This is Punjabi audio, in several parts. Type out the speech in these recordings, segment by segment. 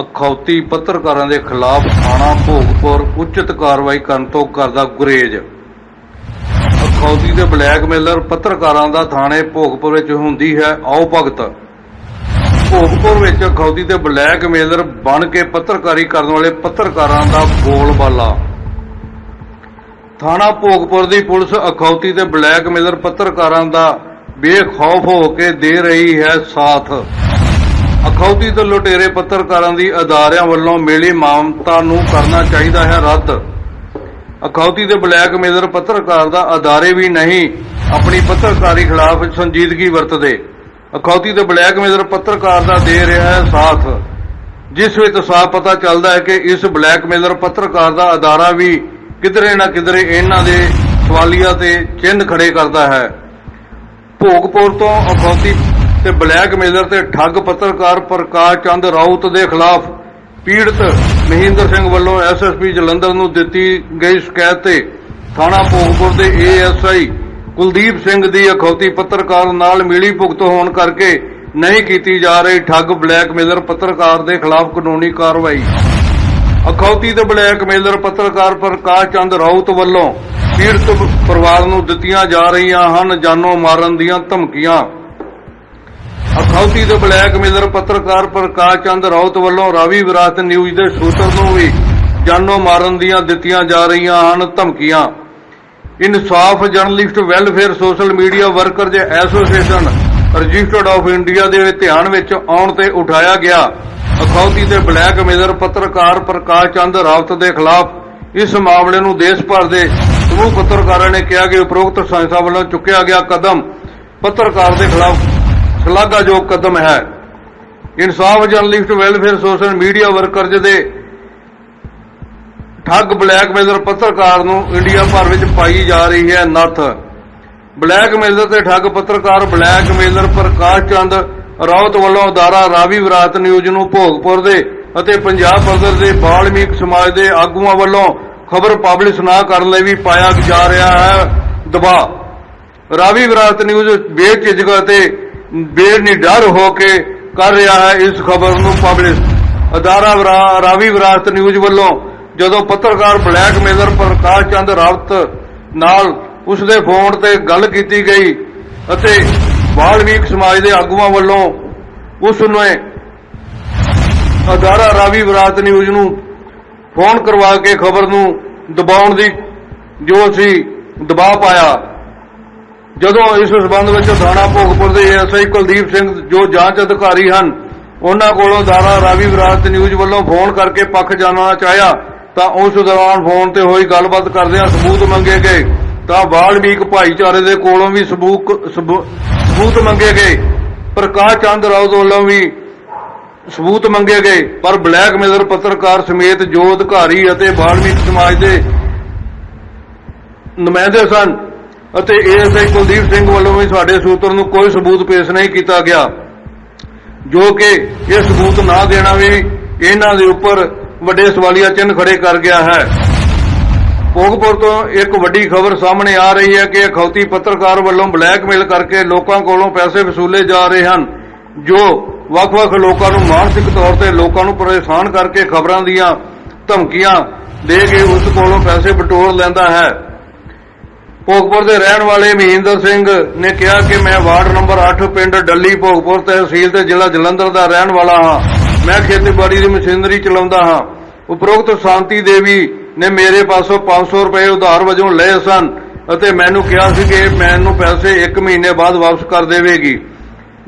ਅਖੌਤੀ ਪੱਤਰਕਾਰਾਂ ਦੇ ਖਿਲਾਫ ਥਾਣਾ ਭੋਗਪੁਰ ਉਚਿਤ ਕਾਰਵਾਈ ਕਰਨ ਤੋਂ ਕਰਦਾ ਗੁਰੇਜ਼। ਅਖੌਤੀ ਤੇ ਬਲੈਕਮੇਲਰ ਪੱਤਰਕਾਰਾਂ ਦਾ ਥਾਣੇ ਭੋਗਪੁਰ ਵਿੱਚ ਹੁੰਦੀ ਹੈ ਆਓ ਭਗਤ ਭੋਗਪੁਰ ਵਿੱਚ ਅਖੌਤੀ ਤੇ ਬਲੈਕਮੇਲਰ ਬਣ ਕੇ ਪੱਤਰਕਾਰੀ ਕਰਨ ਵਾਲੇ ਪੱਤਰਕਾਰਾਂ ਦਾ ਬੋਲਬਾਲਾ ਥਾਣਾ ਭੋਗਪੁਰ ਦੀ ਪੁਲਿਸ ਅਖੌਤੀ ਤੇ ਬਲੈਕਮੇਲਰ ਪੱਤਰਕਾਰਾਂ ਦਾ ਬੇਖੌਫ ਹੋ ਕੇ ਦੇ ਰਹੀ ਹੈ ਸਾਥ। ਅਖੌਤੀ ਤੇ ਲੁਟੇਰੇ ਪੱਤਰਕਾਰਾਂ ਦੀ ਅਦਾਰਿਆਂ ਵੱਲੋਂ ਮਿਲੀ ਮਾਨਤਾ ਨੂੰ ਕਰਨਾ ਚਾਹੀਦਾ ਹੈ ਰੱਦ। ਅਖੌਤੀ ਤੇ ਬਲੈਕਮੇਲਰ ਪੱਤਰਕਾਰ ਦਾ ਅਦਾਰੇ ਵੀ ਨਹੀਂ, ਆਪਣੀ ਪੱਤਰਕਾਰੀ ਖਿਲਾਫ ਸੰਜੀਦਗੀ ਵਰਤਦੇ। ਅਖੌਤੀ ਤੇ ਬਲੈਕਮੇਲਰ ਪੱਤਰਕਾਰ ਦਾ ਦੇ ਰਿਹਾ ਹੈ ਸਾਥ। ਜਿਸ ਵਿੱਚ ਸਾਫ਼ ਪਤਾ ਚੱਲਦਾ ਹੈ ਕਿ ਇਸ ਬਲੈਕਮੇਲਰ ਪੱਤਰਕਾਰ ਦਾ ਅਦਾਰਾ ਵੀ ਕਿਧਰੇ ਨਾ ਕਿਧਰੇ ਇਹਨਾਂ ਦੇ ਸਵਾਲੀਆ ਤੇ ਚਿੰਨ੍ਹ ਖੜੇ ਕਰਦਾ ਹੈ। ਭੋਗਪੁਰ ਤੋਂ ਅਖੌਤੀ ਤੇ ਬਲੈਕਮੇਲਰ ਤੇ ਠੱਗ ਪੱਤਰਕਾਰ ਪ੍ਰਕਾਸ਼ ਚੰਦ ਰਾਉਤ ਦੇ ਖਿਲਾਫ ਪੀੜਤ ਮਹਿੰਦਰ ਸਿੰਘ ਵੱਲੋਂ ਐਸਐਸਪੀ ਜਲੰਧਰ ਨੂੰ ਦਿੱਤੀ ਗਈ ਸ਼ਿਕਾਇਤ ਤੇ ਥਾਣਾ ਭੋਗਪੁਰ ਦੇ ਏਐਸਆਈ ਕੁਲਦੀਪ ਸਿੰਘ ਦੀ ਅਖੌਤੀ ਪੱਤਰਕਾਰ ਨਾਲ ਮਿਲੀ ਭੁਗਤ ਹੋਣ ਕਰਕੇ ਨਹੀਂ ਕੀਤੀ ਜਾ ਰਹੀ ਠੱਗ ਬਲੈਕਮੇਲਰ ਪੱਤਰਕਾਰ ਦੇ ਖਿਲਾਫ ਕਾਨੂੰਨੀ ਕਾਰਵਾਈ। ਅਖੌਤੀ ਤੇ ਬਲੈਕਮੇਲਰ ਪੱਤਰਕਾਰ ਪ੍ਰਕਾਸ਼ ਚੰਦ ਰਾਉਤ ਵੱਲੋਂ ਪੀੜਤ ਪਰਿਵਾਰ ਨੂੰ ਦਿੱਤੀਆਂ ਜਾ ਰਹੀਆਂ ਹਨ ਜਾਨੋਂ ਮਾਰਨ ਦੀਆਂ ਧਮਕੀਆਂ। ਅਖੌਤੀ ਤੇ ਬਲੈਕਮੇਲਰ ਪੱਤਰਕਾਰ ਪ੍ਰਕਾਸ਼ ਚੰਦ ਰਾਉਤ ਵੱਲੋਂ ਰਾਵੀ ਵਿਰਾਸਤ ਨਿਊਜ਼ ਦੇ ਸੂਤਰ ਨੂੰ ਵੀ ਜਾਨੋਂ ਮਾਰਨ ਦੀਆਂ ਦਿੱਤੀਆਂ ਜਾ ਰਹੀਆਂ ਹਨ ਧਮਕੀਆਂ। Insaf journalist welfare social media workers association registered of India ਦੇ ਧਿਆਨ ਵਿੱਚ ਆਉਣ ਤੇ ਉਠਾਇਆ ਗਿਆ। ਅਖੌਤੀ ਤੇ ਬਲੈਕਮੇਲਰ ਪੱਤਰਕਾਰ ਪ੍ਰਕਾਸ਼ ਚੰਦ ਰਾਉਤ ਦੇ ਖਿਲਾਫ ਇਸ ਮਾਮਲੇ ਨੂੰ ਦੇਸ਼ ਭਰ ਦੇ ਸਮੂਹ ਪੱਤਰਕਾਰਾਂ ਨੇ ਕਿਹਾ ਕਿ ਉਪਰੋਕਤ ਸੰਸਥਾ ਵੱਲੋਂ ਚੁੱਕਿਆ ਗਿਆ ਕਦਮ ਪੱਤਰਕਾਰ ਦੇ ਖਿਲਾਫ ਸ਼ਲਾਘਾਯੋਗ ਕਦਮ ਹੈ। Insaf journalist, welfare social media workers ਦੇ ਠੱਗ ਬਲੈਕਮੇਲਰ ਪੱਤਰਕਾਰ ਨੂੰ ਇੰਡੀਆ ਭਰ ਵਿੱਚ ਪਾਈ ਜਾ ਰਹੀ ਹੈ ਨੱਥ। ਬਲੈਕਮੇਲਰ ਤੇ ਠੱਗ ਪੱਤਰਕਾਰ ਬਲੈਕਮੇਲਰ ਪ੍ਰਕਾਸ਼ ਚੰਦ ਰਾਉਤ ਵੱਲੋਂ ਅਦਾਰਾ ਰਾਵੀ ਵਿਰਾਤ ਨਿਊਜ਼ ਨੂੰ ਭੋਗਪੁਰ ਦੇ ਅਤੇ ਪੰਜਾਬ ਪੱਧਰ ਦੇ ਬਾਲਮੀਕ ਸਮਾਜ ਦੇ ਆਗੂਆਂ ਵੱਲੋਂ ਖਬਰ ਪਬਲਿਸ਼ ਨਾ ਕਰਨ ਲਈ ਵੀ ਪਾਇਆ ਜਾ ਰਿਹਾ ਹੈ ਦਬਾਅ। ਰਾਵੀ ਵਿਰਾਤ ਨਿਊਜ਼ ਬੇਝਿਜਕ ਅਤੇ ਬੇਨਿਡਰ ਹੋ ਕੇ ਕਰ ਰਿਹਾ ਹੈ ਇਸ ਖਬਰ ਨੂੰ ਪਬਲਿਸ਼ ਅਦਾਰਾ ਰਾਵੀ ਵਿਰਾਸਤ ਨਿਊਜ਼ ਵੱਲੋਂ ਜਦੋਂ ਪੱਤਰਕਾਰ ਬਲੈਕਮੇਲਰ ਪ੍ਰਕਾਸ਼ ਚੰਦ ਰਾਵਤ ਨਾਲ ਉਸ ਦੇ ਫੋਨ ਤੇ ਗੱਲ ਕੀਤੀ ਗਈ ਅਤੇ ਬਾਲਮੀਕ ਸਮਾਜ ਦੇ ਆਗੂਆਂ ਵੱਲੋਂ ਉਸ ਨੂੰ ਅਦਾਰਾ ਰਾਵੀ ਵਿਰਾਸਤ ਨਿਊਜ਼ ਨੂੰ ਫੋਨ ਕਰਵਾ ਕੇ ਖਬਰ ਨੂੰ ਦਬਾਉਣ ਦੀ ਜੋ ਸੀ, ਦਬਾਅ ਪਾਇਆ। ਜਦੋਂ ਇਸ ਸਬੰਧ ਵਿੱਚ ਥਾਣਾ ਭੋਗਪੁਰ ਦੇ ਐਸਆਈ ਕੁਲਦੀਪ ਸਿੰਘ ਜੋ ਜਾਂਚ ਅਧਿਕਾਰੀ ਹਨ, ਉਹਨਾਂ ਕੋਲੋਂ ਦਾਰਾ ਰਾਵੀ ਵਿਰਾਸਤ ਨਿਊਜ਼ ਵੱਲੋਂ ਫੋਨ ਕਰਕੇ ਪੱਖ ਜਾਣਨਾ ਚਾਹਿਆ, ਤਾਂ ਉਸ ਦੌਰਾਨ ਫੋਨ ਤੇ ਹੋਈ ਗੱਲਬਾਤ ਕਰਦਿਆਂ ਸਬੂਤ ਮੰਗੇ ਗਏ। ਤਾਂ ਵਾਲਮੀਕ ਭਾਈਚਾਰੇ ਦੇ ਕੋਲੋਂ ਵੀ ਸਬੂਤ ਸਬੂਤ ਮੰਗੇ ਗਏ। ਪ੍ਰਕਾਸ਼ ਚੰਦ ਰਾਓ ਵੱਲੋਂ ਵੀ ਸਬੂਤ ਮੰਗੇ ਗਏ, ਪਰ ਬਲੈਕ ਬਲੈਕਮੇਲਰ ਪੱਤਰਕਾਰ ਸਮੇਤ ਜੋ ਅਧਿਕਾਰੀ ਅਤੇ ਵਾਲਮੀਕ ਸਮਾਜ ਦੇ ਨੁਮਾਇੰਦੇ ਸਨ ਅਤੇ ਏਐਸਆਈ ਕੁਲਦੀਪ ਸਿੰਘ ਵੱਲੋਂ ਵੀ ਸਾਡੇ ਸੂਤਰ ਨੂੰ ਕੋਈ ਸਬੂਤ ਪੇਸ਼ ਨਹੀਂ ਕੀਤਾ ਗਿਆ, ਜੋ ਕਿ ਇਹ ਸਬੂਤ ਨਾ ਦੇਣਾ ਵੀ ਇਹਨਾਂ ਦੇ ਉੱਪਰ ਵੱਡੇ ਸਵਾਲੀਆ ਚਿੰਨ੍ਹ ਖੜੇ ਕਰ ਗਿਆ ਹੈ। ਭੋਗਪੁਰ ਤੋਂ ਇੱਕ ਵੱਡੀ ਖਬਰ ਸਾਹਮਣੇ ਆ ਰਹੀ ਹੈ ਕਿ ਅਖੌਤੀ ਪੱਤਰਕਾਰ ਵੱਲੋਂ ਬਲੈਕਮੇਲ ਕਰਕੇ ਲੋਕਾਂ ਕੋਲੋਂ ਪੈਸੇ ਵਸੂਲੇ ਜਾ ਰਹੇ ਹਨ, ਜੋ ਵੱਖ-ਵੱਖ ਲੋਕਾਂ ਨੂੰ ਮਾਨਸਿਕ ਤੌਰ ਤੇ ਲੋਕਾਂ ਨੂੰ ਪਰੇਸ਼ਾਨ ਕਰਕੇ ਖਬਰਾਂ ਦੀਆਂ ਧਮਕੀਆਂ ਦੇ ਕੇ ਉਸ ਕੋਲੋਂ ਪੈਸੇ ਬਟੋਰ ਲੈਂਦਾ ਹੈ। ਭੋਗਪੁਰ ਦੇ ਰਹਿਣ ਵਾਲੇ ਮਹਿੰਦਰ ਸਿੰਘ ਨੇ ਕਿਹਾ ਕਿ ਮੈਂ ਵਾਰਡ ਨੰਬਰ 8 ਪਿੰਡ ਡੱਲੀ ਭੋਗਪੁਰ ਤਹਿਸੀਲ ਤੇ ਜ਼ਿਲ੍ਹਾ ਜਲੰਧਰ ਦਾ ਰਹਿਣ ਵਾਲਾ ਹਾਂ। ਮੈਂ ਖੇਤੀਬਾੜੀ ਦੀ ਮਸ਼ੀਨਰੀ ਚਲਾਉਂਦਾ ਹਾਂ। ਉਪਰੋਕਤ ਸ਼ਾਂਤੀ ਦੇਵੀ ਨੇ ਮੇਰੇ ਪਾਸੋਂ 500 ਰੁਪਏ ਉਧਾਰ ਵਜੋਂ ਲਏ ਸਨ ਅਤੇ ਮੈਨੂੰ ਕਿਹਾ ਸੀ ਕਿ ਮੈਨੂੰ ਪੈਸੇ 1 ਮਹੀਨੇ ਬਾਅਦ ਵਾਪਸ ਕਰ ਦੇਵੇਗੀ।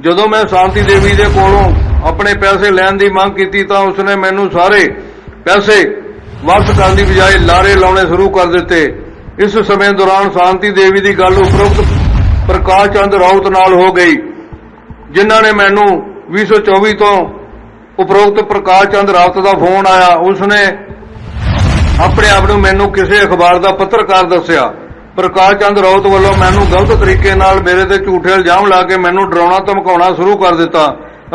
ਜਦੋਂ ਮੈਂ ਸ਼ਾਂਤੀ ਦੇਵੀ ਦੇ ਕੋਲੋਂ ਆਪਣੇ ਪੈਸੇ ਲੈਣ ਦੀ ਮੰਗ ਕੀਤੀ ਤਾਂ ਉਸਨੇ ਮੈਨੂੰ ਸਾਰੇ ਪੈਸੇ ਵਾਪਸ ਕਰਨ ਦੀ ਬਜਾਏ ਲਾਰੇ ਲਾਉਣੇ ਸ਼ੁਰੂ ਕਰ ਦਿੱਤੇ। ਇਸ ਸਮੇਂ ਦੌਰਾਨ ਸ਼ਾਂਤੀ ਦੇਵੀ ਦੀ ਗੱਲ ਉਪਰੋਕਤ ਪ੍ਰਕਾਸ਼ ਚੰਦ ਰਾਉਤ ਨਾਲ ਹੋ ਗਈ, ਜਿਨ੍ਹਾਂ ਨੇ ਮੈਨੂੰ 2024 ਤੋਂ ਉਪਰੋਕਤ ਪ੍ਰਕਾਸ਼ ਚੰਦ ਰਾਉਤ ਦਾ ਫੋਨ ਆਇਆ। ਉਸਨੇ ਆਪਣੇ ਆਪ ਨੂੰ ਮੈਨੂੰ ਕਿਸੇ ਅਖਬਾਰ ਦਾ ਪੱਤਰਕਾਰ ਦੱਸਿਆ। ਪ੍ਰਕਾਸ਼ ਚੰਦ ਰਾਉਤ ਵੱਲੋਂ ਮੈਨੂੰ ਗਲਤ ਤਰੀਕੇ ਨਾਲ ਮੇਰੇ ਤੇ ਝੂਠੇ ਇਲਜ਼ਾਮ ਲਾ ਕੇ ਮੈਨੂੰ ਡਰਾਉਣਾ, ਧਮਕਾਉਣਾ ਸ਼ੁਰੂ ਕਰ ਦਿੱਤਾ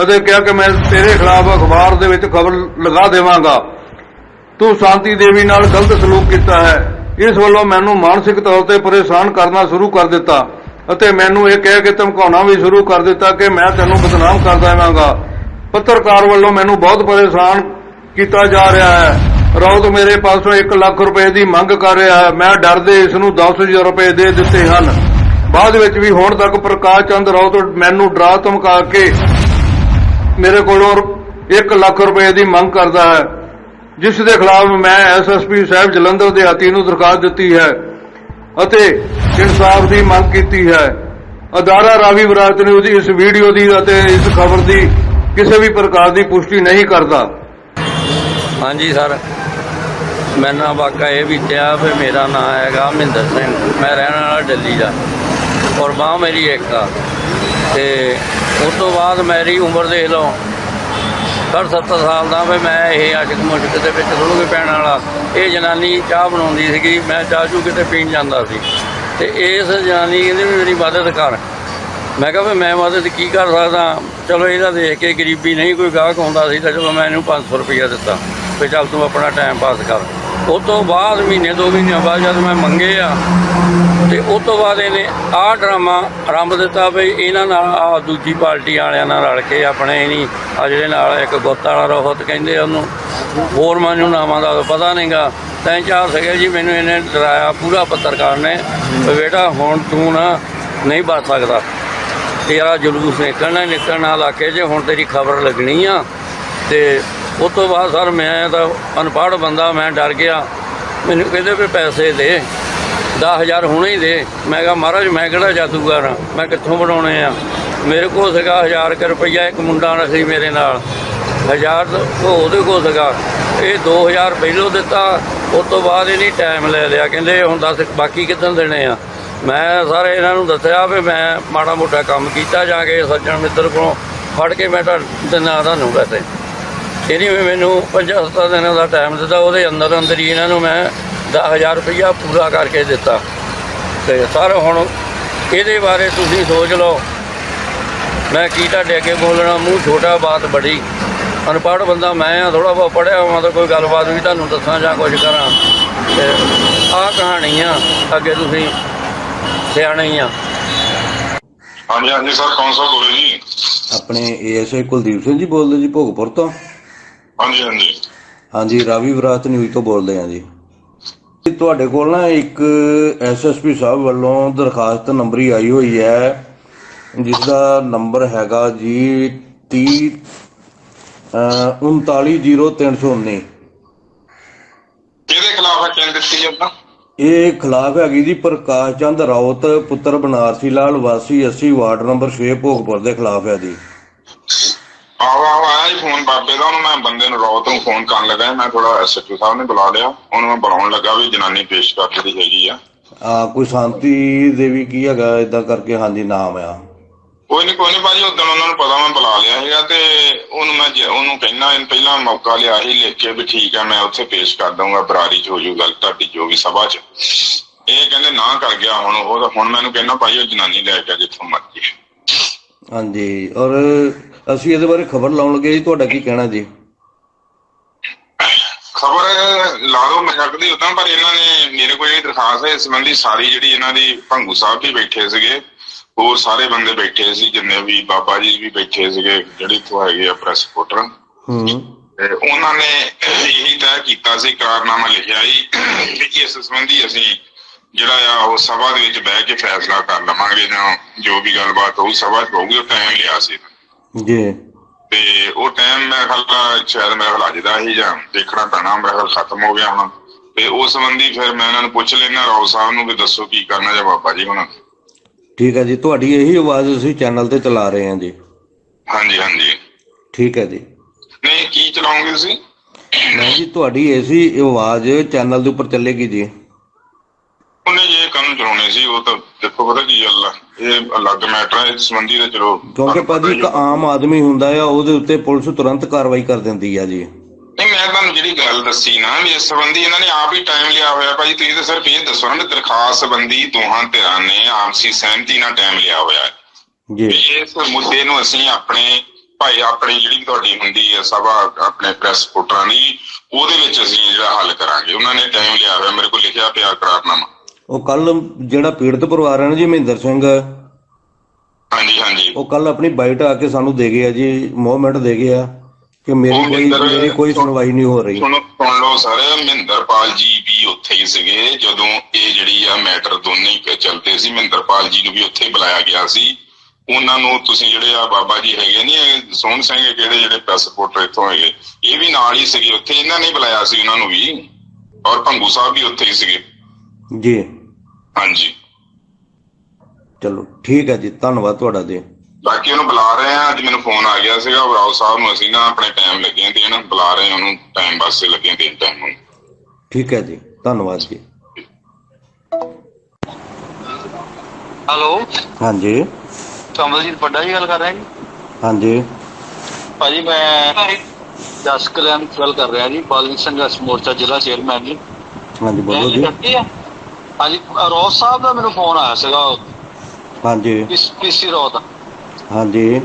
ਅਤੇ ਕਿਹਾ ਕਿ ਮੈਂ ਤੇਰੇ ਖਿਲਾਫ ਅਖਬਾਰ ਦੇ ਵਿੱਚ ਖਬਰ ਲਗਾ ਦੇਵਾਂਗਾ। ਤੂੰ ਸ਼ਾਂਤੀ ਦੇਵੀ ਨਾਲ ਗਲਤ ਸਲੂਕ ਕੀਤਾ ਹੈ। ਇਸ ਵੱਲੋਂ ਮੈਨੂੰ ਮਾਨਸਿਕ ਤੌਰ ਤੇ ਪਰੇਸ਼ਾਨ ਕਰਨਾ ਸ਼ੁਰੂ ਕਰ ਦਿੱਤਾ ਅਤੇ ਮੈਨੂੰ ਇਹ ਕਹਿ ਕੇ ਧਮਕਾਉਣਾ ਵੀ ਸ਼ੁਰੂ ਕਰ ਦਿੱਤਾ ਕਿ ਮੈਂ ਤੈਨੂੰ ਬਦਨਾਮ ਕਰ ਦੇਵਾਂਗਾ। ਪੱਤਰਕਾਰ ਵੱਲੋਂ ਮੈਨੂੰ ਬਹੁਤ ਪਰੇਸ਼ਾਨ ਕੀਤਾ ਜਾ ਰਿਹਾ ਹੈ। ਰੌਤ ਮੇਰੇ ਪਾਸੋਂ 1 ਲੱਖ ਰੁਪਏ ਦੀ ਮੰਗ ਕਰ ਰਿਹਾ ਹੈ। ਮੈਂ ਡਰਦੇ ਇਸ ਨੂੰ 10000 ਰੁਪਏ ਦੇ ਦਿੱਤੇ ਹਨ। ਬਾਅਦ ਵਿੱਚ ਵੀ ਹੁਣ ਤੱਕ ਪ੍ਰਕਾਸ਼ ਚੰਦ ਰੌਤ ਮੈਨੂੰ ਡਰਾ ਧਮਕਾ ਕੇ ਮੇਰੇ ਕੋਲੋਂ 1 ਲੱਖ ਰੁਪਏ ਦੀ ਮੰਗ ਕਰਦਾ ਹੈ। ਜਿਸ ਦੇ ਖਿਲਾਫ ਮੈਂ ਐਸਐਸਪੀ ਸਾਹਿਬ ਜਲੰਧਰ ਦੇ ਹਾਤੀ ਨੂੰ ਦਰਖਾਸਤ ਦਿੱਤੀ ਹੈ ਅਤੇ ਇਨਸਾਫ ਦੀ ਮੰਗ ਕੀਤੀ ਹੈ। ਅਦਾਰਾ ਰਾਵੀ ਬਰਾਤ ਨੇ ਇਸ ਵੀਡੀਓ ਦੀ ਅਤੇ ਇਸ ਖਬਰ ਦੀ ਕਿਸੇ ਵੀ ਪ੍ਰਕਾਰ ਦੀ ਪੁਸ਼ਟੀ ਨਹੀਂ ਕਰਦਾ। ਹਾਂਜੀ ਸਰ ਮੇਰਾ ਵਾਕਾ ਇਹ ਵੀ ਕਿਹਾ ਵੀ ਮੇਰਾ ਨਾਮ ਹੈਗਾ ਮਹਿੰਦਰ ਸਿੰਘ। ਮੈਂ ਰਹਿਣ ਵਾਲਾ ਦਿੱਲੀ ਦਾ ਔਰ ਬਾਹ ਮੇਰੀ ਇੱਕ ਆ। ਤੇ ਉਸ ਤੋਂ ਬਾਅਦ ਮੇਰੀ ਉਮਰ ਦੇਖ ਲਓ। ਪਰ 70 ਸਾਲ ਦਾ ਵੀ ਮੈਂ ਇਹ ਅਜਕ ਮੁਸ਼ਕ ਦੇ ਵਿੱਚ ਰੁੜ ਪੈਣ ਵਾਲਾ। ਇਹ ਜਨਾਨੀ ਚਾਹ ਬਣਾਉਂਦੀ ਸੀਗੀ, ਮੈਂ ਚਾਹ ਚੂ ਕਿਤੇ ਪੀਣ ਜਾਂਦਾ ਸੀ। ਤੇ ਇਸ ਜਨਾਨੀ ਕਹਿੰਦੀ ਵੀ ਮੇਰੀ ਮਦਦ ਕਰ। ਮੈਂ ਕਿਹਾ ਵੀ ਮੈਂ ਮਦਦ ਕੀ ਕਰ ਸਕਦਾ? ਚਲੋ ਇਹਦਾ ਦੇਖ ਕੇ ਗਰੀਬੀ ਨਹੀਂ, ਕੋਈ ਗਾਹਕ ਆਉਂਦਾ ਸੀ ਤਾਂ ਚਲੋ ਮੈਂ ਇਹਨੂੰ 500 ਰੁਪਇਆ ਦਿੱਤਾ। ਵੀ ਚੱਲ ਤੂੰ ਆਪਣਾ ਟਾਈਮ ਪਾਸ ਕਰ। ਉਸ ਤੋਂ ਬਾਅਦ ਮਹੀਨੇ ਦੋ ਮਹੀਨਿਆਂ ਬਾਅਦ ਜਦ ਮੈਂ ਮੰਗੇ ਆ, ਤੇ ਉਸ ਤੋਂ ਬਾਅਦ ਇਹਨੇ ਆਹ ਡਰਾਮਾ ਆਰੰਭ ਦਿੱਤਾ ਵੀ ਇਹਨਾਂ ਨਾਲ ਆ ਦੂਜੀ ਪਾਰਟੀ ਵਾਲਿਆਂ ਨਾਲ ਰਲ ਕੇ ਆਪਣੇ ਨਹੀਂ ਆ ਜਿਹੜੇ ਨਾਲ ਇੱਕ ਗੁੱਤ ਵਾਲਾ ਰੋਹਤ ਕਹਿੰਦੇ ਉਹਨੂੰ, ਹੋਰ ਮੈਨੂੰ ਨਾਮਾਂ ਦਾ ਤਾਂ ਪਤਾ ਨਹੀਂਗਾ। ਤਿੰਨ ਚਾਰ ਸੀਗੇ ਜੀ, ਮੈਨੂੰ ਇਹਨੇ ਡਰਾਇਆ, ਪੂਰਾ ਪੱਤਰਕਾਰ ਨੇ ਬੇਟਾ ਹੁਣ ਤੂੰ ਨਾ ਨਹੀਂ ਬਚ ਸਕਦਾ। ਤੇਰਾ ਜਲੂਸ ਨਿਕਲਣਾ ਨਿਕਲਣਾ ਇਲਾਕੇ 'ਚ ਹੁਣ ਤੇਰੀ ਖਬਰ ਲੱਗਣੀ ਆ, ਤੇ ਉਸ ਤੋਂ ਬਾਅਦ ਸਰ ਮੈਂ ਤਾਂ ਅਨਪੜ੍ਹ ਬੰਦਾ, ਮੈਂ ਡਰ ਗਿਆ। ਮੈਨੂੰ ਕਹਿੰਦੇ ਵੀ ਪੈਸੇ ਦੇ 10000 ਹੁਣੇ ਹੀ ਦੇ। ਮੈਂ ਕਿਹਾ, ਮਹਾਰਾਜ, ਮੈਂ ਕਿਹੜਾ ਜਾਦੂਗਰ ਆ ਮੈਂ ਕਿੱਥੋਂ ਬਣਾਉਣੇ ਆ? ਮੇਰੇ ਕੋਲ ਸੀਗਾ 1000 ਕੁ ਰੁਪਈਆ, ਇੱਕ ਮੁੰਡਾ ਸੀ ਮੇਰੇ ਨਾਲ। 1000 ਉਹਦੇ ਕੋਲ ਸੀਗਾ। ਇਹ 2000 ਪਹਿਲੋਂ ਦਿੱਤਾ। ਉਸ ਤੋਂ ਬਾਅਦ ਇਹਨੇ ਟਾਈਮ ਲੈ ਲਿਆ। ਕਹਿੰਦੇ ਹੁਣ ਦੱਸ, ਬਾਕੀ ਕਿੱਦਣ ਦੇਣੇ ਆ? ਮੈਂ ਸਾਰੇ ਇਹਨਾਂ ਨੂੰ ਦੱਸਿਆ ਵੀ ਮੈਂ ਮਾੜਾ ਮੋਟਾ ਕੰਮ ਕੀਤਾ ਜਾ ਕੇ ਸੱਜਣ ਮਿੱਤਰ ਕੋਲੋਂ। ਫੜ ਕੇ ਮੈਂ ਤਾਂ ਦਿਨਾਂ ਤੁਹਾਨੂੰ ਪੈਸੇ। ਇਹਨੇ ਵੀ ਮੈਨੂੰ 50 ਦਿਨਾਂ ਦਾ ਟਾਈਮ ਦਿੱਤਾ ਉਹਦੇ ਅੰਦਰ ਅੰਦਰ ਹੀ ਇਹਨਾਂ ਨੂੰ ਮੈਂ 10000 ਰੁਪਇਆ ਪੂਰਾ ਕਰਕੇ ਦਿੱਤਾ। ਤੇ ਸਰ ਹੁਣ ਇਹਦੇ ਬਾਰੇ ਤੁਸੀਂ ਸੋਚ ਲਓ। ਮੈਂ ਕੀ ਤੁਹਾਡੇ ਅੱਗੇ ਬੋਲਣਾ? ਮੂੰਹ ਛੋਟਾ ਬਾਤ ਬੜੀ। ਅਨਪੜ੍ਹ ਬੰਦਾ ਮੈਂ ਆ ਥੋੜਾ ਬਹੁਤ ਪੜਿਆ ਹਾਂ ਤਾਂ ਕੋਈ ਗੱਲਬਾਤ ਵੀ ਤੁਹਾਨੂੰ ਦੱਸਾਂ ਜਾਂ ਕੁਝ ਕਰਾਂ। ਤੇ ਆਹ ਕਹਾਣੀ ਆ ਅੱਗੇ ਤੁਸੀਂ ਸਿਆਣੇ ਆ। ਹਾਂਜੀ ਹਾਂਜੀ ਸਰ ਕੌਣ ਸਾ ਬੋਲੇ ਜੀ? ਆਪਣੇ ਏਐਸਆਈ ਕੁਲਦੀਪ ਸਿੰਘ ਜੀ ਬੋਲਦੇ ਜੀ ਭੋਗਪੁਰ ਤੋਂ। ਹਾਂਜੀ ਹਾਂਜੀ। ਹਾਂਜੀ ਰਾਵੀ ਵਿਰਾਸਤ ਨਿਊਜ਼ ਤੋਂ ਬੋਲਦੇ ਹਾਂ ਜੀ। ਤੁਹਾਡੇ ਕੋਲ ਨਾ ਇੱਕ ਐਸਐਸਪੀ ਸਾਹਿਬ ਵੱਲੋਂ ਦਰਖਾਸਤ ਨੰਬਰੀ ਆਈ ਹੋਈ ਹੈ ਜਿਸ ਦਾ ਨੰਬਰ ਹੈਗਾ ਜੀ 30 ਅਹ, 39019 ਕਿਹਦੇ ਖਿਲਾਫ ਹੈ ਦਿੱਤੀ ਇਹ ਖਿਲਾਫ ਹੈਗੀ ਜੀ ਪ੍ਰਕਾਸ਼ ਚੰਦ ਰਾਉਤ ਪੁੱਤਰ ਬਨਾਰਸੀ ਲਾਲ ਵਾਸੀ 80 ਵਾਰਡ ਨੰਬਰ 6 ਭੋਗਪੁਰ ਦੇ ਖਿਲਾਫ ਹੈ ਜੀ। ਆਹ ਆਹ ਆਇਆ ਹੀ ਫੋਨ ਬਾਬੇ ਦਾ ਉਹਨੂੰ ਮੈਂ ਬੰਦੇ ਨੂੰ ਰੌਤ ਨੂੰ ਫੋਨ ਕਰਨ ਲੱਗਾ ਸੀ। ਮੈਂ ਥੋੜਾ ਐਸਐਚਓ ਸਾਹਿਬ ਨੇ ਬੁਲਾ ਲਿਆ। ਉਹਨੂੰ ਮੈਂ ਬੁਲਾਉਣ ਲੱਗਾ ਵੀ ਜਨਾਨੀ ਪੇਸ਼ ਕਰ ਜਿਹੜੀ ਹੈਗੀ ਆ। ਆ ਕੋਈ ਸ਼ਾਂਤੀ ਦੇਵੀ ਕੀ ਹੈਗਾ ਇਦਾਂ ਕਰਕੇ ਹਾਂਜੀ ਨਾਮ ਆ। ਕੋਈ ਨਹੀਂ ਕੋਈ ਨਹੀਂ ਭਾਜੀ ਉਦੋਂ ਉਹਨਾਂ ਨੂੰ ਪਤਾ ਮੈਂ ਬੁਲਾ ਲਿਆ ਸੀਗਾ ਤੇ ਉਹਨੂੰ ਮੈਂ ਜੇ- ਉਹਨੂੰ ਕਹਿਣਾ ਪਹਿਲਾਂ ਮੌਕਾ ਲਿਆ ਸੀ ਲਿਖ ਕੇ ਵੀ ਠੀਕ ਆ ਮੈਂ ਉੱਥੇ ਪੇਸ਼ ਕਰ ਦਊਂਗਾ ਬਰਾਰੀ ਚ ਹੋ ਜੂ ਗੱਲ ਤੁਹਾਡੀ ਜੋ ਵੀ ਸਭਾ ਚ। ਇਹ ਕਹਿੰਦੇ ਨਾ ਕਰ ਗਿਆ ਹੁਣ ਉਹ ਤਾਂ ਹੁਣ ਮੈਨੂੰ ਕਹਿਣਾ ਭਾਈ ਉਹ ਜਨਾਨੀ ਲੈ ਕੇ ਆ ਜਿੱਥੋਂ ਮਰਜ਼ੀ। ਹਾਂਜੀ ਔਰ ਅਸੀਂ ਇਹਦੇ ਬਾਰੇ ਖਬਰ ਲਾਉਣ ਲੱਗੇ ਜੀ ਤੁਹਾਡਾ ਕੀ ਕਹਿਣਾ ਜੀ? ਖਬਰ ਲਾ ਦੋ ਮੈਂ ਸਕਦੀ ਉਦਾਂ ਪਰ ਇਹਨਾਂ ਨੇ ਮੇਰੇ ਕੋਲ ਇਹ ਦਰਖਾਸਤ ਹੈ ਇਸ ਸੰਬੰਧੀ ਸਾਰੀ ਜਿਹੜੀ ਇਹਨਾਂ ਦੀ ਭੰਗੂ ਸਾਹਿਬ ਵੀ ਬੈਠੇ ਸੀਗੇ ਹੋਰ ਸਾਰੇ ਬੰਦੇ ਬੈਠੇ ਸੀ ਜਿੰਨੇ ਵੀ ਬਾਬਾ ਜੀ ਵੀ ਬੈਠੇ ਸੀਗੇ ਜਿਹੜੇ ਇੱਥੋਂ ਹੈਗੇ ਆ ਪ੍ਰੈਸ ਰਿਪੋਰਟਰ ਹੂੰ। ਉਹਨਾਂ ਨੇ ਇਹੀ ਤੈਅ ਕੀਤਾ ਸੀ ਕਰਾਰਨਾਮਾ ਲਿਖਿਆ ਸੀ ਵੀ ਇਸ ਸੰਬੰਧੀ ਅਸੀਂ ਜਿਹੜਾ ਆ ਉਹ ਸਭਾ ਦੇ ਵਿੱਚ ਬਹਿ ਕੇ ਫੈਸਲਾ ਕਰ ਲਵਾਂਗੇ ਜਾਂ ਜੋ ਵੀ ਗੱਲਬਾਤ ਹੋਊ ਸਭਾ 'ਚ ਹੋਊਗੀ ਉਹ ਟਾਈਮ ਲਿਆ ਸੀ। ਜੀ। ਤੇ ਉਹ ਟਾਈਮ ਮੈਂ ਖਿਆਲ ਸ਼ਾਇਦ ਮੇਰੇ ਖਿਆਲ ਅੱਜ ਦਾ ਹੀ ਜਾਂ ਦੇਖਣਾ ਪੈਣਾ ਮੇਰੇ ਖਿਆਲ ਖਤਮ ਹੋ ਗਿਆ ਹੁਣ। ਤੇ ਉਸ ਸੰਬੰਧੀ ਫਿਰ ਮੈਂ ਇਹਨਾਂ ਨੂੰ ਪੁੱਛ ਲੈਣਾ ਰਾਓ ਸਾਹਿਬ ਨੂੰ ਵੀ ਦੱਸੋ ਕੀ ਕਰਨਾ ਜਾਂ ਬਾਬਾ ਜੀ ਹੁਣ। ਠੀਕ ਹੈ ਜੀ ਤੁਹਾਡੀ ਇਹੀ ਆਵਾਜ਼ ਅਸੀਂ ਚੈਨਲ ਤੇ ਚਲਾ ਰਹੇ ਹਾਂ ਜੀ। ਹਾਂਜੀ ਹਾਂਜੀ। ਠੀਕ ਹੈ ਜੀ। ਨਹੀਂ ਕੀ ਚਲਾਉਂਗੇ ਤੁਸੀਂ? ਮੈਂ ਜੀ ਤੁਹਾਡੀ ਐਸੀ ਆਵਾਜ਼ ਚੈਨਲ ਦੇ ਉੱਪਰ ਚੱਲੇਗੀ ਜੀ। ਉਹਨੇ ਜੇ ਕੰਮ ਚਲਾਉਣੇ ਸੀ ਉਹ ਤਾਂ ਦੇਖੋ ਪਤਾ ਕੀ ਗੱਲ ਆ ਇਹ ਅਲੱਗ ਮੈਟਰ ਹੈ ਇਸ ਸੰਬੰਧੀ ਤਾਂ ਚਲੋ ਕਿਉਂਕਿ ਭਾਜੀ ਇੱਕ। ਆਮ ਆਦਮੀ ਹੁੰਦਾ ਆ ਉਹਦੇ ਉੱਤੇ ਪੁਲਿਸ ਤੁਰੰਤ ਕਾਰਵਾਈ ਕਰ ਦਿੰਦੀ ਆ ਜੀ। ਨਹੀਂ ਮੈਂ ਤੁਹਾਨੂੰ ਜਿਹੜੀ ਗੱਲ ਦੱਸੀ ਨਾ ਵੀ ਇਸ ਸੰਬੰਧੀ ਇਹਨਾਂ ਨੇ ਆਪ ਹੀ ਟਾਈਮ ਲਿਆ ਹੋਇਆ ਭਾਜੀ ਤੁਸੀਂ ਤਾਂ ਸਿਰਫ ਇਹ ਦੱਸੋ ਨਾ ਦਰਖਾਸਤ ਸੰਬੰਧੀ ਦੋਹਾਂ ਧਿਰਾਂ ਨੇ ਆਪਸੀ ਸਹਿਮਤੀ ਨਾਲ ਟਾਈਮ ਲਿਆ ਹੋਇਆ ਹੈ। ਜੀ। ਇਸ ਮੁੱਦੇ ਨੂੰ ਅਸੀਂ ਆਪਣੇ ਭਾਈ ਆਪਣੀ ਜਿਹੜੀ ਤੁਹਾਡੀ ਹੁੰਦੀ ਹੈ ਸਭਾ ਆਪਣੇ ਪ੍ਰੈਸ ਰਿਪੋਰਟਰਾਂ ਦੀ ਉਹਦੇ ਵਿੱਚ ਅਸੀਂ ਜਿਹੜਾ ਹੱਲ ਕਰਾਂਗੇ। ਉਹਨਾਂ ਨੇ ਟਾਈਮ ਲਿਆ ਹੋਇਆ ਮੇਰੇ ਕੋਲ ਲਿਖਿਆ ਪਿਆ ਕਰਾਰਨਾਮਾ ਉਹ ਕੱਲ ਜਿਹੜਾ ਪੀੜਤ ਪਰਿਵਾਰ ਹੈ ਨਾ ਜੀ ਮਹਿੰਦਰ ਸਿੰਘ। ਹਾਂਜੀ ਹਾਂਜੀ। ਉਹ ਕੱਲ ਆਪਣੀ ਬਾਈਟ ਆ ਕੇ ਸਾਨੂੰ ਦੇ ਗਿਆ ਜੀ ਮੂਵਮੈਂਟ ਦੇ ਗਿਆ ਕਿ ਮੇਰੀ ਕੋਈ ਮੇਰੀ ਕੋਈ ਸੁਣਵਾਈ ਨਹੀਂ ਹੋ ਰਹੀ। ਸੁਣੋ ਸੁਣ ਲਓ ਸਰ ਮਹਿੰਦਰਪਾਲ ਜੀ ਵੀ ਉੱਥੇ ਹੀ ਸੀਗੇ ਜਦੋਂ ਇਹ ਜਿਹੜੀ ਆ ਮੈਟਰ ਦੋਨੇ ਹੀ ਚੱਲਦੇ ਸੀ ਮਹਿੰਦਰਪਾਲ ਜੀ ਨੂੰ ਵੀ ਉੱਥੇ ਬੁਲਾਇਆ ਗਿਆ ਸੀ। ਉਹਨਾਂ ਨੂੰ ਤੁਸੀਂ ਜਿਹੜੇ ਆ ਬਾਬਾ ਜੀ ਹੈਗੇ ਨਹੀਂ ਸੋਹਣ ਸਿੰਘ ਕਿਹੜੇ ਜਿਹੜੇ ਪ੍ਰੈਸ ਰਿਪੋਰਟਰ ਇੱਥੋਂ ਹੈਗੇ ਇਹ ਵੀ ਨਾਲ ਹੀ ਸੀਗੇ ਉੱਥੇ ਇਹਨਾਂ ਨੇ ਬੁਲਾਇਆ ਸੀ ਉਹਨਾਂ ਨੂੰ ਵੀ। ਔਰ ਭੰਗੂ ਸਾਹਿਬ ਵੀ ਉੱਥੇ ਹੀ ਸੀਗੇ। ਜੀ। ਹਾਂਜੀ। ਚਲੋ ਠੀਕ ਹੈ ਜੀ ਧੰਨਵਾਦ ਤੁਹਾਡਾ ਜੀ। ਬਾਕੀ ਉਹਨੂੰ ਬੁਲਾ ਰਹੇ ਆ ਅੱਜ ਮੈਨੂੰ ਫੋਨ ਆ ਗਿਆ ਸੀਗਾ ਰਾਓ ਸਾਹਿਬ ਨੂੰ ਅਸੀਂ ਨਾ ਆਪਣੇ ਟਾਈਮ ਲੱਗੇ ਆਂ ਦੇਣ ਬੁਲਾ ਰਹੇ ਆ ਉਹਨੂੰ ਟਾਈਮ ਵਾਸਤੇ ਲੱਗੇ ਆਂ ਦੇਣ ਟਾਈਮ ਨੂੰ ਠੀਕ ਹੈ ਜੀ ਧੰਨਵਾਦ ਜੀ। ਹੈਲੋ। ਹਾਂਜੀ। ਕਮਲਜੀਤ ਪੱਡਾ ਜੀ ਗੱਲ ਕਰ ਰਹੇ ਜੀ? ਹਾਂਜੀ। ਭਾਜੀ ਮੈਂ ਜਸ ਕਲਿਆਣ ਗੱਲ ਕਰ ਰਿਹਾ ਜੀ ਬਾਲਮਿਕ ਸੰਘਰਸ਼ ਮੋਰਚਾ ਜ਼ਿਲ੍ਹਾ ਚੇਅਰਮੈਨ ਜੀ। ਹਾਂਜੀ ਬੋਲੋ ਜੀ ਹਾਂਜੀ ਰੋਜ਼ ਸਾਹਿਬ ਦਾ ਮੈਨੂੰ ਫੋਨ ਆਇਆ ਸੀਗਾ ਹਾਂਜੀ। ਕਿਸ ਕਿਸੇ ਰੋਜ਼ ਦਾ। ਹਾਂਜੀ।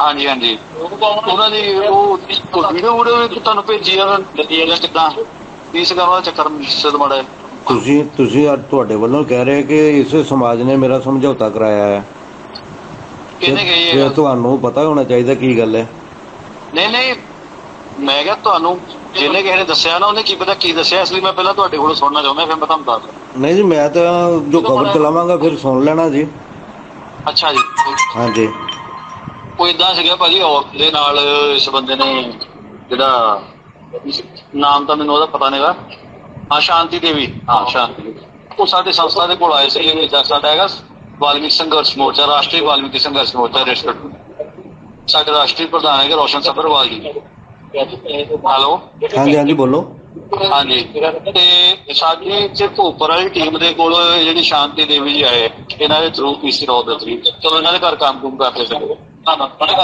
ਹਾਂਜੀ ਹਾਂਜੀ। ਉਹਨਾਂ ਦੀ ਉਹ ਵੀਡੀਓ ਵੀਡੀਓ ਵੀ ਤੁਹਾਨੂੰ ਭੇਜੀ ਆ ਦਿੱਤੀ ਜਾਂ ਕਿਦਾਂ? ਇਸ ਗੱਲ ਦਾ ਚੱਕਰ ਸਿਰ ਮੜਾ ਤੁਸੀਂ ਤੁਸੀਂ ਅੱਜ ਤੁਹਾਡੇ ਵੱਲੋਂ ਕਹਿ ਰਹੇ ਕਿ ਇਸ ਸਮਾਜ ਨੇ ਮੇਰਾ ਸਮਝੌਤਾ ਕਰਾਇਆ ਹੈ। ਕਿਹਨੇ ਫਿਰ ਹੈ? ਤੁਹਾਨੂੰ ਪਤਾ ਹੋਣਾ ਚਾਹੀਦਾ ਕੀ ਗੱਲ ਹੈ। ਨਹੀਂ ਨਹੀਂ। ਮੈਂ ਕਿਹਾ ਤੁਹਾਨੂੰ ਜਿਹਨੇ ਕਿਸੇ ਨੇ ਦੱਸਿਆ ਨਾ ਉਹਨੇ ਕੀ ਪਤਾ ਕੀ ਦੱਸਿਆ ਇਸ ਲਈ ਮੈਂ ਪਹਿਲਾਂ ਤੁਹਾਡੇ ਕੋਲੋਂ ਸੁਣਨਾ ਚਾਹੁੰਦਾ ਫਿਰ ਮੈਂ ਤੁਹਾਨੂੰ ਦੱਸਦਾ। ਨਹੀਂ ਜੀ ਮੈਂ ਤਾਂ ਜੋ ਖਬਰ ਚਲਾਵਾਂਗਾ ਫਿਰ ਸੁਣ ਲੈਣਾ ਜੀ। ਅੱਛਾ ਜੀ। ਹਾਂਜੀ। ਉਹ ਇਦਾਂ ਸੀਗਾ ਭਾਜੀ ਔਰਤ ਦੇ ਨਾਲ ਇਸ ਬੰਦੇ ਨੇ ਜਿਹੜਾ ਨਾਮ ਤਾਂ ਮੈਨੂੰ ਉਹਦਾ ਪਤਾ ਨਹੀਂਗਾ ਹਾਂ ਸ਼ਾਂਤੀ ਦੇਵੀ। ਹਾਂ ਸ਼ਾਂਤੀ। ਉਹ ਸਾਡੇ ਸੰਸਥਾ ਦੇ ਕੋਲ ਆਏ ਸੀ ਜਿਹੜਾ ਸਾਡਾ ਹੈਗਾ ਵਾਲਮੀਕ ਸੰਘਰਸ਼ ਮੋਰਚਾ ਰਾਸ਼ਟਰੀ ਵਾਲਮੀਕ ਸੰਘਰਸ਼ ਮੋਰਚਾ ਰਜਿਸਟਰਡ। ਸਾਡੇ ਰਾਸ਼ਟਰੀ ਪ੍ਰਧਾਨ ਹੈਗੇ ਰੋਸ਼ਨ ਸੱਭਰਵਾਲ ਜੀ। ਹੈਲੋ। ਹਾਂਜੀ ਹਾਂਜੀ ਬੋਲੋ। ਹਾਂਜੀ। ਤੇ ਸਾਡੀ ਇੱਥੇ ਭੋਪਰ ਵਾਲੀ ਟੀਮ ਦੇ ਕੋਲ ਜਿਹੜੀ ਸ਼ਾਂਤੀ ਦੇਵੀ ਜੀ ਆਏ, ਇਹਨਾਂ ਦੇ ਥਰੂ ਪੀਸੀ ਰੋਡ ਦੇ ਥਰੂ ਚਲੋ, ਇਹਨਾਂ ਦੇ ਘਰ ਕੰਮ ਕੁਮ ਕਰਦੇ ਸੀ।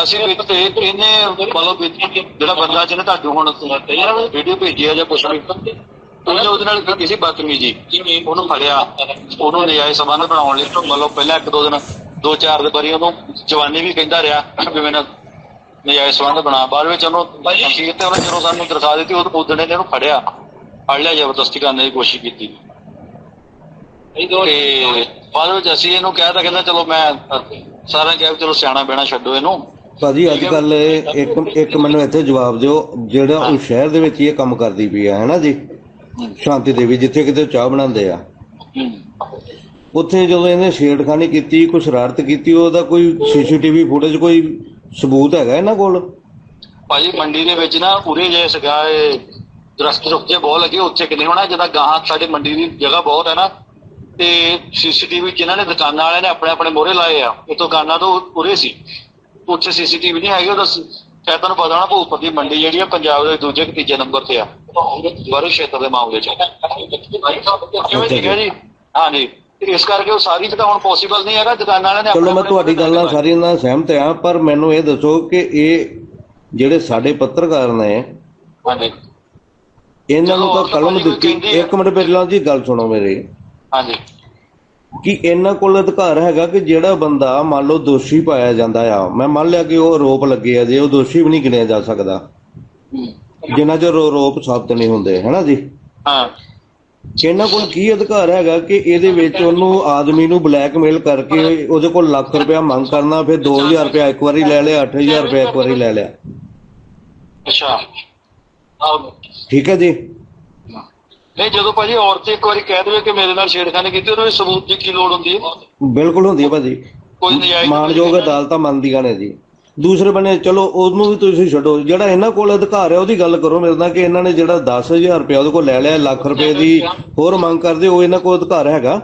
ਅਸੀਂ ਵੀ ਤੇ ਇਹਨੇ ਮਤਲਬ ਵੀ ਜਿਹੜਾ ਬੰਦਾ ਜਿਹਨੇ ਤੁਹਾਡੇ ਹੁਣ ਵੀਡੀਓ ਭੇਜੀ ਆ ਜਾਂ ਕੁਛ ਵੀ, ਉਹਨੇ ਉਹਦੇ ਨਾਲ ਕਿਸੇ ਬਦਤਮੀਜੀ। ਉਹਨੂੰ ਫੜਿਆ, ਉਹਨੂੰ ਨਜਾਇਜ਼ ਸੰਬੰਧ ਬਣਾਉਣ ਲਈ। ਮਤਲਬ ਪਹਿਲਾਂ ਇੱਕ ਦੋ ਦਿਨ, ਦੋ ਚਾਰ ਦੇ ਵਾਰੀ ਉਹਨੂੰ ਜਵਾਨੀ ਵੀ ਕਹਿੰਦਾ ਰਿਹਾ, ਵੀ ਮੈਨੂੰ ਨਜਾਇਜ਼ ਸੰਬੰਧ ਬਣਾ। ਬਾਅਦ ਵਿੱਚ ਉਹਨੂੰ ਅਖੀਰ ਤੇ ਉਹਨੇ ਜਦੋਂ ਸਾਨੂੰ ਦਰਖਾਸਤ ਦਿੱਤੀ ਉਹ ਉਦੋਂ ਨੇ ਇਹਨੂੰ ਫੜਿਆ। ਫੜ ਲਿਆ ਜ਼ਬਰਦਸਤੀ ਕਰਨ ਦੀ ਕੋਸ਼ਿਸ਼ ਕੀਤੀ। ਤੇ ਬਾਅਦ ਵਿੱਚ ਅਸੀਂ ਇਹਨੂੰ ਕਹਿ ਤਾ ਕਹਿੰਦਾ ਚਲੋ ਮੈਂ ਸਾਰਿਆਂ ਕਿਹਾ ਚਲੋ ਸਿਆਣਾ ਬਹਿਣਾ ਛੱਡੋ ਇਹਨੂੰ। ਭਾਜੀ ਅੱਜ ਕੱਲ ਇੱਕ ਇੱਕ ਮੈਨੂੰ ਇੱਥੇ ਜਵਾਬ ਦਿਓ ਜਿਹੜਾ ਉਹ ਸ਼ਹਿਰ ਦੇ ਵਿੱਚ ਇਹ ਕੰਮ ਕਰਦੀ ਪਈ ਹੈ ਹੈਨਾ ਜੀ? ਸ਼ਾਂਤੀ ਦੇਵੀ ਜਿੱਥੇ ਕਿਤੇ ਚਾਹ ਬਣਾਉਂਦੇ ਆ। ਉੱਥੇ ਜਦੋਂ ਇਹਨੇ ਛੇੜਖਾਨੀ ਕੀਤੀ ਕੋਈ ਸ਼ਰਾਰਤ ਕੀਤੀ ਉਹਦਾ ਕੋਈ ਸੀਸੀਟੀਵੀ ਫੁਟੇਜ ਕੋਈ ਸਬੂਤ ਹੈਗਾ ਇਹਨਾਂ ਕੋਲ? ਭਾਜੀ ਮੰਡੀ ਦੇ ਵਿੱਚ ਨਾ ਉਰੇ ਜੇ ਸੀਗਾ ਇਹ ਦਰਖਤ ਰੁੱਖ ਜੇ ਬਹੁਤ ਲੱਗੇ ਉੱਥੇ ਕਿੰਨੇ ਹੋਣਾ ਜਦੋਂ ਗਾਹਾਂ ਸਾਡੇ ਮੰਡੀ ਦੀ ਜਗ੍ਹਾ ਬਹੁਤ ਹੈ ਨਾ ਤੇ ਸੀਸੀਟੀਵੀ ਜਿਨ੍ਹਾਂ ਨੇ ਦੁਕਾਨਾਂ ਵਾਲਿਆਂ ਨੇ ਆਪਣੇ ਆਪਣੇ ਮੋਹਰੇ ਲਾਏ ਆ ਇਹ ਦੁਕਾਨਾਂ ਤੋਂ ਉਰੇ ਸੀ। ਉੱਥੇ ਸੀਸੀਟੀਵੀ ਨਹੀਂ ਹੈਗੀ ਉਹਦਾ ਸ਼ਾਇਦ ਤੁਹਾਨੂੰ ਪਤਾ ਹੋਣਾ ਭੂਪਰ ਦੀ ਮੰਡੀ ਜਿਹੜੀ ਆ ਪੰਜਾਬ ਦੇ ਦੂਜੇ ਕਿ ਤੀਜੇ ਨੰਬਰ ਤੇ ਆ। ਬਾਰੇ ਖੇਤਰ ਦੇ ਮਾਮਲੇ ਚ। ਕਿਵੇਂ ਠੀਕ ਹੈ ਜੀ। ਹਾਂਜੀ। ਤੇ ਇਸ ਕਰਕੇ ਉਹ ਸਾਰੀ ਜਗ੍ਹਾ ਹੁਣ ਪੋਸੀਬਲ ਨਹੀਂ ਹੈਗਾ ਦੁਕਾਨਾਂ ਵਾਲਿਆਂ ਨੇ ਚਲੋ ਮੈਂ ਤੁਹਾਡੀ ਗੱਲ ਨਾਲ ਸਾਰੀਆਂ ਨਾਲ ਸਹਿਮਤ ਹਾਂ ਪਰ ਮੈਨੂੰ ਇਹ ਦੱਸੋ ਕਿ ਇਹ ਜਿਹੜੇ ਸਾਡੇ ਪੱਤਰਕਾਰ ਨੇ ਹਾਂਜੀ। ਇਹਨਾਂ ਨੂੰ ਤਾਂ ਕਲਮ ਦਿੱਤੀ। ਇੱਕ ਮਿੰਟ ਪਹਿਲਾਂ ਜੀ ਗੱਲ ਸੁਣੋ ਮੇਰੀ। ਹਾਂਜੀ। ਕਿ ਇਹਨਾਂ ਕੋਲ ਅਧਿਕਾਰ ਹੈਗਾ ਕਿ ਜਿਹੜਾ ਬੰਦਾ ਮੰਨ ਲਓ ਦੋਸ਼ੀ ਪਾਇਆ ਜਾਂਦਾ ਆ ਮੈਂ ਮੰਨ ਲਿਆ ਕਿ ਉਹ ਆਰੋਪ ਲੱਗੇ ਆ ਜੇ ਉਹ ਦੋਸ਼ੀ ਵੀ ਨਹੀਂ ਗਿਣਿਆ ਜਾ ਸਕਦਾ। ਜਿੰਨਾ ਚਿਰ ਆਰੋਪ ਸਾਬਤ ਨਹੀਂ ਹੁੰਦੇ ਹੈਨਾ ਜੀ? ਹਾਂ। ਇਹਨਾਂ ਕੋਲ ਕੀ ਅਧਿਕਾਰ ਹੈਗਾ ਕਿ ਇਹਦੇ ਵਿੱਚ ਉਹਨੂੰ ਆਦਮੀ ਨੂੰ ਬਲੈਕਮੇਲ ਕਰਕੇ ਉਹਦੇ ਕੋਲ ਲੱਖ ਰੁਪਇਆ ਮੰਗ ਕਰਨਾ ਫਿਰ 2000 ਰੁਪਇਆ ਇੱਕ ਵਾਰੀ ਲੈ ਲਿਆ 8000 ਰੁਪਇਆ ਇੱਕ ਵਾਰੀ ਲੈ ਲਿਆ। ਅੱਛਾ। ਠੀਕ ਹੈ ਜੀ? ਨਹੀਂ ਜਦੋਂ ਭਾਜੀ ਔਰਤ ਇੱਕ ਵਾਰੀ ਕਹਿ ਦੇਵੇ ਕਿ ਮੇਰੇ ਨਾਲ ਛੇੜਖਾਨੀ ਕੀਤੀ ਉਹਨੂੰ ਸਬੂਤ ਦੀ ਕੀ ਲੋੜ ਹੁੰਦੀ ਹੈ? ਬਿਲਕੁਲ ਹੁੰਦੀ ਹੈ ਭਾਜੀ। ਕੋਈ ਨਜਾਇਜ਼ ਮਾਨਯੋਗ ਅਦਾਲਤਾਂ ਮੰਨਦੀਆਂ ਨੇ ਜੀ। ਦੂਸਰੇ ਬੰਨੇ ਚਲੋ ਉਹਨੂੰ ਵੀ ਤੁਸੀਂ ਛੱਡੋ। ਜਿਹੜਾ ਇਹਨਾਂ ਕੋਲ ਅਧਿਕਾਰ ਹੈ ਉਹਦੀ ਗੱਲ ਕਰੋ ਮੇਰੇ ਨਾਲ ਕਿ ਇਹਨਾਂ ਨੇ ਜਿਹੜਾ 10000 ਰੁਪਇਆ ਉਹਦੇ ਕੋਲ ਲੈ ਲਿਆ ਲੱਖ ਰੁਪਏ ਦੀ ਹੋਰ ਮੰਗ ਕਰਦੇ ਉਹ ਇਹਨਾਂ ਕੋਲ ਅਧਿਕਾਰ ਹੈਗਾ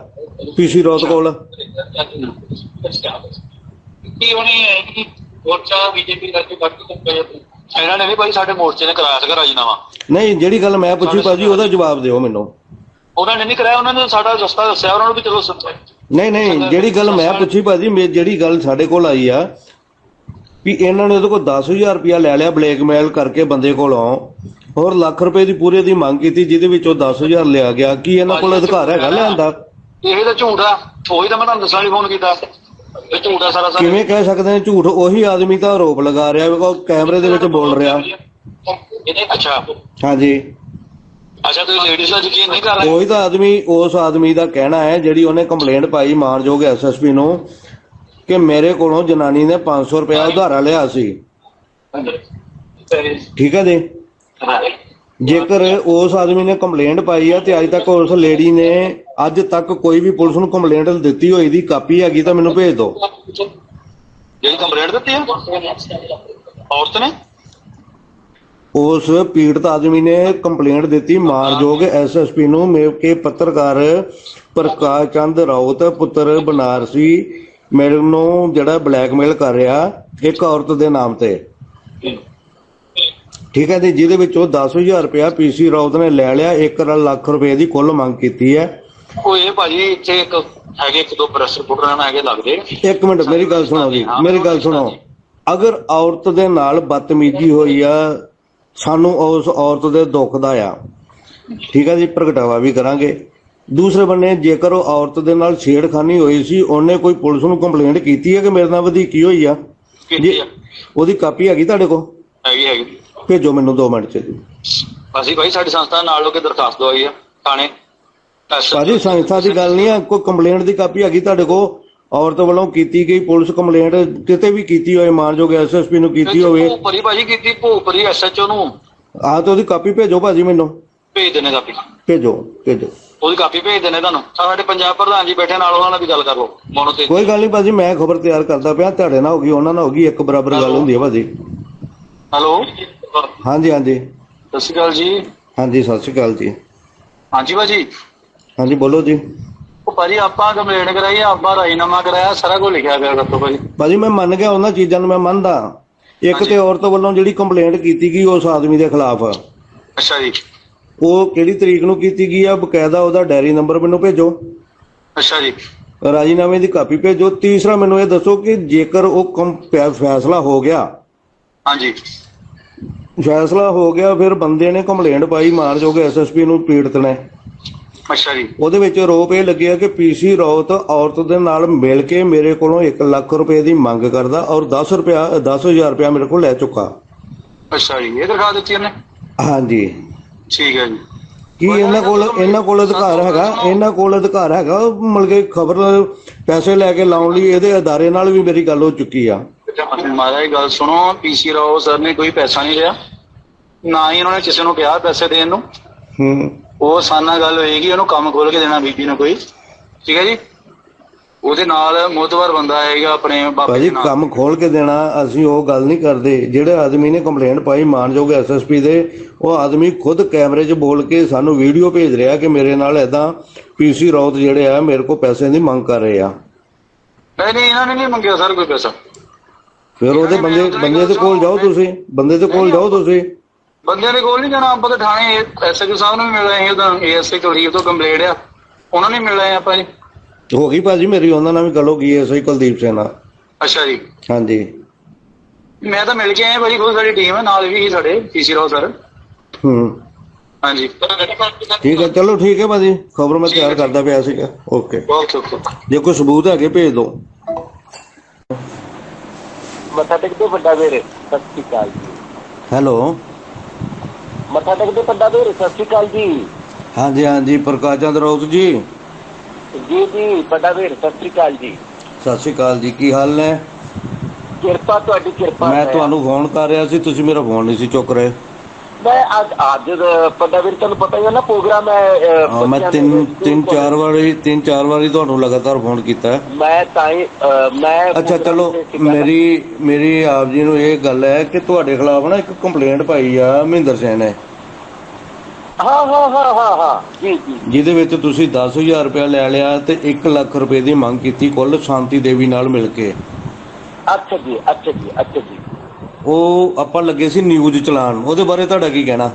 ਪੀਸੀ ਰੋਤ ਕੋਲ। ਕੀ ਹੋਣੀ ਹੈ ਕਿ ਮੋਰਚਾ ਬੀਜੇਪੀ ਕਰਕੇ ਬਾਕੀ ਤੋਂ ਇਹਨਾਂ ਨੇ ਨਹੀਂ ਭਾਈ ਸਾਡੇ ਮੋਰਚੇ ਨੇ ਕਰਾਇਆ ਸੀਗਾ ਰਾਜੀਨਾਮਾ। ਨਹੀਂ ਜਿਹੜੀ ਗੱਲ ਮੈਂ ਪੁੱਛੀ ਭਾਜੀ ਉਹਦਾ ਜਵਾਬ ਦਿਓ ਮੈਨੂੰ। ਉਹਨਾਂ ਨੇ ਨਹੀਂ ਕਰਾਇਆ ਉਹਨਾਂ ਨੇ ਸਾਡਾ ਰਸਤਾ ਦੱਸਿਆ ਉਹਨਾਂ ਨੂੰ ਵੀ ਚਲੋ ਨਹੀਂ ਨਹੀਂ ਜਿਹੜੀ ਗੱਲ ਮੈਂ ਪੁੱਛੀ ਭਾਜੀ ਮੇ ਜਿਹੜੀ ਗੱਲ ਸਾਡੇ ਕੋਲ ਆਈ ਆ ਵੀ ਇਹਨਾਂ ਨੇ ਉਹਦੇ ਕੋਲ 10000 ਰੁਪਇਆ ਲੈ ਲਿਆ ਬਲੈਕਮੇਲ ਕਰਕੇ ਬੰਦੇ ਕੋਲੋਂ ਹੋਰ ਲੱਖ ਰੁਪਏ ਦੀ ਪੂਰੇ ਦੀ ਮੰਗ ਕੀਤੀ ਜਿਹਦੇ ਵਿੱਚੋਂ 10000 ਲਿਆ ਗਿਆ। ਕੀ ਇਹਨਾਂ ਕੋਲ ਅਧਿਕਾਰ ਹੈਗਾ ਲੈਣ ਦਾ ਇਹ ਤਾਂ ਝੂਠ। ਆ ਉਹੀ ਤਾਂ ਮੈਂ ਤੁਹਾਨੂੰ ਦੱਸਣ ਲਈ ਫੋਨ ਕੀਤਾ। ਇਹ ਝੂਠ ਆ ਸਾਰਾ ਸਾਰਾ। ਕਿਵੇਂ ਕਹਿ ਸਕਦੇ ਨੇ ਝੂਠ? ਉਹੀ ਆਦਮੀ ਤਾਂ ਆਰੋਪ ਲਗਾ ਰਿਹਾ ਵਾ ਕੈਮਰੇ ਦੇ ਵਿੱਚ ਬੋਲ ਰਿਹਾ। ਅੱਛਾ। ਹਾਂਜੀ। ਅੱਛਾ ਤੁਸੀਂ ਲੇਡੀਜ਼ ਦਾ ਯਕੀਨ ਨਹੀਂ ਕਰ ਰਹੇ? ਉਹੀ ਤਾਂ ਆਦਮੀ ਉਸ ਆਦਮੀ ਦਾ ਕਹਿਣਾ ਹੈ ਜਿਹੜੀ ਉਹਨੇ ਕੰਪਲੇਂਟ ਪਾਈ ਮਾਨਯੋਗ ਐਸਐਸਪੀ ਨੂੰ ਕਿ ਮੇਰੇ ਕੋਲੋਂ ਜਨਾਨੀ ਨੇ 500 ਰੁਪਇਆ ਉਧਾਰਾ ਲਿਆ ਸੀ। ਠੀਕ ਹੈ ਜੀ? ਜੇਕਰ ਉਸ ਆਦਮੀ ਨੇ ਕੰਪਲੇਂਟ ਪਾਈ ਆ ਤੇ ਅੱਜ ਤੱਕ ਉਸ ਲੇਡੀ ਨੇ ਅੱਜ ਤੱਕ ਕੋਈ ਵੀ ਪੁਲਿਸ ਨੂੰ ਕੰਪਲੇਂਟ ਦਿੱਤੀ ਹੋਈ ਦੀ ਕਾਪੀ ਹੈਗੀ ਤਾਂ ਮੈਨੂੰ ਭੇਜ ਦਿਓ। ਜਿਹੜੀ ਕੰਪਲੇਂਟ ਦਿੱਤੀ ਹੈ ਔਰਤ ਨੇ? ਉਸ ਪੀੜਤ ਆਦਮੀ ਨੇ ਕੰਪਲੇਂਟ ਦਿੱਤੀ। ਮਾਰਯੋਗ ਐਸਐਸਪੀ ਨੂੰ ਮੇਵ ਕੇ ਪੱਤਰਕਾਰ ਪ੍ਰਕਾਸ਼ ਚੰਦ ਰਾਉਤ ਪੁੱਤਰ ਬਨਾਰਸੀ ਮੇਰੇ ਨੂੰ ਜਿਹੜਾ ਬਲੈਕਮੇਲ ਕਰ ਰਿਹਾ ਇੱਕ ਔਰਤ ਦੇ ਨਾਮ ਤੇ। ਠੀਕ ਹੈ ਜੀ ਜਿਹਦੇ ਵਿੱਚੋਂ 10000 ਰੁਪਇਆ ਪੀਸੀ ਰਾਉਤ ਨੇ ਲੈ ਲਿਆ 1 ਲੱਖ ਰੁਪਏ ਦੀ ਕੁੱਲ ਮੰਗ ਕੀਤੀ ਹੈ। ਉਹ ਇਹ ਭਾਜੀ ਇੱਥੇ ਇੱਕ ਹੈਗੇ ਇੱਕ ਦੋ ਪ੍ਰੈਸ ਰਿਪੋਰਟਰ ਨਾਲ ਹੈਗੇ ਲੱਗਦੇ ਇੱਕ ਮਿੰਟ ਮੇਰੀ ਗੱਲ ਸੁਣੋ ਜੀ ਮੇਰੀ ਗੱਲ ਸੁਣੋ। ਅਗਰ ਔਰਤ ਦੇ ਨਾਲ ਬਦਤਮੀਜ਼ੀ ਹੋਈ ਆ ਸਾਨੂੰ ਉਸ ਔਰਤ ਦੇ ਦੁੱਖ ਦਾ ਆ। ਠੀਕ ਹੈ ਜੀ ਪ੍ਰਗਟਾਵਾ ਵੀ ਕਰਾਂਗੇ। ਦੂਸਰੇ ਬੰਨੇ ਜੇਕਰ ਉਹ ਔਰਤ ਦੇ ਨਾਲ ਛੇੜਖਾਨੀ ਹੋਈ ਸੀ ਉਹਨੇ ਕੋਈ ਪੁਲਿਸ ਨੂੰ ਕੰਪਲੇਂਟ ਕੀਤੀ ਹੈ ਕਿ ਮੇਰੇ ਨਾਲ ਵਧੀਕੀ ਹੋਈ ਆ? ਆ। ਉਹਦੀ ਕਾਪੀ ਹੈਗੀ ਤੁਹਾਡੇ ਕੋਲ? ਹੈਗੀ ਹੈਗੀ। ਭੇਜੋ ਮੈਨੂੰ 2 ਮਿੰਟ ਚ। ਜੀ ਅਸੀਂ ਭਾਈ ਸਾਡੀ ਸੰਸਥਾ ਨਾਲ ਲੋਕੇ ਦਰਖਾਸਤ ਦਵਾਈ ਆ ਥਾਣੇ। ਭਾਜੀ ਸੰਸਥਾ ਦੀ ਗੱਲ ਨਹੀਂ ਆ ਕੋਈ ਕੰਪਲੇਂਟ ਦੀ ਕਾਪੀ ਹੈਗੀ ਤੁਹਾਡੇ ਕੋਲ? ਔਰਤ ਵੱਲੋਂ ਕੀਤੀ ਗਈ ਪੁਲਿਸ ਕੰਪਲੇਂਟ ਕਿਤੇ ਵੀ ਕੀਤੀ ਹੋਏ ਮਾਨਯੋਗ ਐਸਐਸਪੀ ਨੂੰ ਕੀਤੀ ਹੋਵੇ। ਭੋਪਰੀ ਭਾਜੀ ਕੀਤੀ ਭੋਪਰੀ ਐਸਐਚਓ ਨੂੰ। ਆਹ ਤੇ ਉਹਦੀ ਕਾਪੀ ਭੇਜੋ ਭਾਜੀ ਮੈਨੂੰ। ਭੇਜ ਦੇਣੇ ਕਾਪੀ। ਭੇਜੋ ਭੇਜੋ। ਉਹਦੀ ਕਾਪੀ ਭੇਜ ਦੇਣੇ ਤੁਹਾਨੂੰ। ਆਹ ਸਾਡੇ ਪੰਜਾਬ ਪ੍ਰਧਾਨ ਜੀ ਬੈਠੇ ਨਾਲ ਉਹਨਾਂ ਨਾਲ ਵੀ ਗੱਲ ਕਰ ਲਓ ਮੋਨੋ ਤੇ। ਕੋਈ ਗੱਲ ਨਹੀਂ ਭਾਜੀ ਮੈਂ ਖਬਰ ਤਿਆਰ ਕਰਦਾ ਪਿਆ ਤੁਹਾਡੇ ਨਾਲ ਹੋ ਗਈ ਉਹਨਾਂ ਨਾਲ ਹੋ ਗਈ ਇੱਕ ਬਰਾਬਰ ਗੱਲ ਹੁੰਦੀ ਹੈ ਭਾਜੀ। ਹੈਲੋ। ਹਾਂਜੀ ਹਾਂਜੀ। ਸਤਿ ਸ਼੍ਰੀ ਅਕਾਲ ਜੀ। ਹਾਂਜੀ ਸਤਿ ਸ਼੍ਰੀ ਅਕਾਲ ਜੀ। ਹਾਂਜੀ ਭਾਜੀ। ਹਾਂਜੀ ਬੋਲੋ ਜੀ। ਉਹ ਭਾਜੀ ਆਪਾਂ ਕੰਪਲੇਂਟ ਕਰਾਈ ਆ, ਆਪਾਂ ਰਾਜੀਨਾਮਾ ਕਰਾਇਆ ਸਾਰਾ ਕੁਝ ਲਿਖਿਆ ਗਿਆ ਦੱਸੋ ਭਾਜੀ। ਭਾਜੀ ਮੈਂ ਮੰਨ ਗਿਆ ਉਹਨਾਂ ਚੀਜ਼ਾਂ ਨੂੰ ਮੈਂ ਮੰਨਦਾ। ਇੱਕ ਹਾਂਜੀ। ਤੇ ਔਰਤ ਵੱਲੋਂ ਜਿਹੜੀ ਕੰਪਲੇਂਟ ਕੀਤੀ ਗਈ ਉਸ ਆਦਮੀ ਦੇ ਖਿਲਾਫ ਅੱਛਾ ਜੀ। ਉਹ ਕਿਹੜੀ ਤਰੀਕ ਨੂੰ ਕੀਤੀ ਗਈ ਆ? ਬਕਾਇਦਾ ਉਹਦਾ ਡਾਇਰੀ ਨੰਬਰ ਮੈਨੂੰ ਭੇਜੋ। ਅੱਛਾ ਜੀ। ਰਾਜੀਨਾਮੇ ਦੀ ਕਾਪੀ ਭੇਜੋ। ਤੀਸਰਾ ਮੈਨੂੰ ਇਹ ਦੱਸੋ ਕਿ ਜੇਕਰ ਉਹ ਫੈ- ਫੈਸਲਾ ਹੋ ਗਿਆ ਹਾਂਜੀ। ਫੈਸਲਾ ਹੋ ਗਿਆ ਫਿਰ ਬੰਦੇ ਨੇ ਕੰਪਲੇਂਟ ਪਾਈ ਮਾਰਜੋਗ ਐਸਐਸਪੀ ਨੂੰ ਪੀੜਤ ਨੇ। ਅੱਛਾ ਜੀ। ਉਹਦੇ ਵਿੱਚ ਆਰੋਪ ਇਹ ਲੱਗਿਆ ਕਿ ਪੀਸੀ ਰੌਤ ਔਰਤ ਦੇ ਨਾਲ ਮਿਲ ਕੇ ਮੇਰੇ ਕੋਲੋਂ 1 ਲੱਖ ਰੁਪਏ ਦੀ ਮੰਗ ਕਰਦਾ ਔਰ 10 ਰੁਪਿਆ 10000 ਰੁਪਇਆ ਮੇਰੇ ਕੋਲ ਲੈ ਚੁੱਕਾ। ਅੱਛਾ ਜੀ। ਇਹ ਦਿਖਾ ਦਿੱਤੀ ਉਹਨੇ? ਹਾਂਜੀ। ਠੀਕ ਹੈ ਜੀ। ਕੀ ਇਹਨਾਂ ਕੋਲ ਇਹਨਾਂ ਕੋਲ ਅਧਿਕਾਰ ਹੈਗਾ? ਇਹਨਾਂ ਕੋਲ ਅਧਿਕਾਰ ਹੈਗਾ? ਮਿਲ ਕੇ ਖਬਰ ਪੈਸੇ ਲੈ ਕੇ ਲਾਉਣ ਲਈ ਇਹਦੇ ਅਦਾਰੇ ਨਾਲ ਵੀ ਮੇਰੀ ਗੱਲ ਹੋ ਚੁੱਕੀ ਆ। ਮਹਾਰਾਜ ਗੱਲ ਸੁਣੋ ਪੀਸੀ ਰਾਓ ਸਰ ਨੇ ਕੋਈ ਪੈਸਾ ਨਹੀਂ ਲਿਆ। ਨਾ ਹੀ ਉਹਨਾਂ ਨੇ ਕਿਸੇ ਨੂੰ ਕਿਹਾ ਪੈਸੇ ਦੇਣ ਨੂੰ। ਹੂੰ। ਉਹ ਸਾਨਾ ਗੱਲ ਹੋਏਗੀ ਉਹਨੂੰ ਕੰਮ ਖੋਲ ਕੇ ਦੇਣਾ ਬੀਬੀ ਨੂੰ ਕੋਈ। ਠੀਕ ਹੈ ਜੀ? ਉਹਦੇ ਨਾਲ ਮੋਤਵਰ ਬੰਦਾ ਆਏਗਾ ਆਪਣੇ ਬਾਪੇ ਭਾਜੀ ਦੇ ਨਾਲ ਕੰਮ ਖੋਲ ਕੇ ਦੇਣਾ ਅਸੀਂ ਉਹ ਗੱਲ ਨਹੀਂ ਕਰਦੇ। ਜਿਹੜੇ ਆਦਮੀ ਨੇ ਕੰਪਲੇਂਟ ਪਾਈ ਮਾਨਯੋਗ ਐਸਐਸਪੀ ਦੇ ਉਹ ਆਦਮੀ ਖੁਦ ਕੈਮਰੇ 'ਚ ਬੋਲ ਕੇ ਸਾਨੂੰ ਵੀਡੀਓ ਭੇਜ ਰਿਹਾ ਕਿ ਮੇਰੇ ਨਾਲ ਐਦਾਂ ਪੀਸੀ ਰੌਤ ਜਿਹੜੇ ਆ ਮੇਰੇ ਕੋਲ ਪੈਸੇ ਦੀ ਮੰਗ ਕਰ ਰਹੇ ਆ। ਨਹੀਂ ਨਹੀਂ ਇਹਨਾਂ ਨੇ ਨਹੀਂ ਮੰਗਿਆ ਸਰ ਕੋਈ ਪੈਸਾ। ਫਿਰ ਉਹਦੇ ਬੰਦੇ ਬੰਦੇ ਦੇ ਕੋਲ ਜਾਓ ਤੁਸੀਂ। ਬੰਦੇ ਦੇ ਕੋਲ ਜਾਓ ਤੁਸੀਂ। ਬੰਦਿਆਂ ਦੇ ਕੋਲ ਨਹੀਂ ਜਾਣਾ ਆਪਾਂ ਤਾਂ ਥਾਣੇ ਐਸਐਚਓ ਸਾਹਿਬ ਨੂੰ ਵੀ ਮਿਲ ਰਹੇ ਹਾਂ ਤਾਂ ਏਐਸਏ ਕੁਲਦੀਪ ਤੋਂ ਕੰਪਲੇਂਟ ਆ। ਉਹਨਾਂ ਨੇ ਮਿਲ ਰਹੇ ਆਪਾਂ ਜੀ। ਹੋ ਗਈ ਭਾਜੀ ਮੇਰੀ ਉਹਨਾਂ ਨਾਲ ਵੀ ਗੱਲ ਹੋ ਗਈ ਐ ਸਹੀ ਕੁਲਦੀਪ ਸਿੰਘ ਨਾਲ। ਅੱਛਾ ਜੀ। ਹਾਂਜੀ। ਮੈਂ ਤਾਂ ਮਿਲ ਕੇ ਆਇਆ ਭਾਜੀ ਖੁਦ ਸਾਡੀ ਟੀਮ ਹੈ ਨਾਲ ਵੀ ਸਾਡੇ ਪੀਸੀ ਰਾਓ ਸਰ। ਹੂੰ। ਹਾਂਜੀ। ਠੀਕ ਹੈ ਚਲੋ ਠੀਕ ਹੈ ਭਾਜੀ ਖਬਰ ਮੈਂ ਤਿਆਰ ਕਰਦਾ ਪਿਆ ਸੀਗਾ ਓਕੇ। Okay okay. ਜੇ ਕੋਈ ਸਬੂਤ ਹੈਗੇ ਭੇਜ ਦਿਓ ਮੱਥਾ ਟੇਕਦੇ ਵੱਡਾ ਵੀਰ ਸਤਿ ਸ਼੍ਰੀ ਅਕਾਲ ਜੀ। ਹੈਲੋ। ਮੱਥਾ ਟੇਕਦੇ ਵੱਡਾ ਵੀਰ ਸਤਿ ਸ਼੍ਰੀ ਅਕਾਲ ਜੀ। ਹਾਂਜੀ ਹਾਂਜੀ ਪ੍ਰਕਾਸ਼ ਚੰਦ ਰੌਤ ਜੀ। ਜੀ ਜੀ ਵੱਡਾ ਵੀਰ ਸਤਿ ਸ਼੍ਰੀ ਅਕਾਲ ਜੀ ਸਤਿ ਸ਼੍ਰੀ ਅਕਾਲ ਜੀ ਕੀ ਹਾਲ ਨੇ ਕਿਰਪਾ ਤੁਹਾਡੀ ਕਿਰਪਾ ਮੈਂ ਹੈ। ਤੁਹਾਨੂੰ ਫੋਨ ਕਰ ਰਿਹਾ ਸੀ ਤੁਸੀਂ ਮੇਰਾ ਫੋਨ ਨਹੀਂ ਸੀ ਚੁੱਕ ਰਹੇ ਮੈਂ ਅੱਜ ਅੱਜ ਵੱਡਾ ਵੀਰ ਤੁਹਾਨੂੰ ਪਤਾ ਹੀ ਹੈ ਨਾ ਪ੍ਰੋਗਰਾਮ ਹੈ ਅਹ, ਹਾਂ, ਮੈਂ ਬੱਚਿਆਂ ਦੇ ਤਿੰਨ ਸਕੂਲ ਤਿੰਨ। ਚਾਰ ਵਾਰੀ ਤਿੰਨ ਚਾਰ ਵਾਰੀ ਤੁਹਾਨੂੰ ਲਗਾਤਾਰ ਫੋਨ ਕੀਤਾ ਹੈ। ਮੈਂ ਤਾਂ ਹੀ ਅਹ, ਮੈਂ ਅੱਛਾ ਚਲੋ। ਮੇਰੀ ਮੇਰੀ ਆਪ ਜੀ ਨੂੰ ਇਹ ਗੱਲ ਹੈ ਕਿ ਤੁਹਾਡੇ ਖਿਲਾਫ ਨਾ ਇੱਕ ਕੰਪਲੇਂਟ ਪਾਈ ਆ ਮਹਿੰਦਰ ਸਿੰਘ ਨੇ ਹਾਂ ਹਾਂ ਹਾਂ ਹਾਂ ਹਾਂ। ਜੀ ਜੀ। ਜਿਹਦੇ ਵਿੱਚ ਤੁਸੀਂ 10000 ਰੁਪਇਆ ਲੈ ਲਿਆ ਤੇ 1 ਲੱਖ ਰੁਪਏ ਦੀ ਮੰਗ ਕੀਤੀ ਕੁੱਲ ਸ਼ਾਂਤੀ ਦੇਵੀ ਨਾਲ ਮਿਲ ਕੇ। ਅੱਛਾ ਜੀ ਅੱਛਾ ਜੀ ਅੱਛਾ ਜੀ। ਉਹ ਆਪਾਂ ਲੱਗੇ ਸੀ ਨਿਊਜ਼ ਚਲਾਨ ਉਹਦੇ ਬਾਰੇ ਤੁਹਾਡਾ ਕੀ ਕਹਿਣਾ?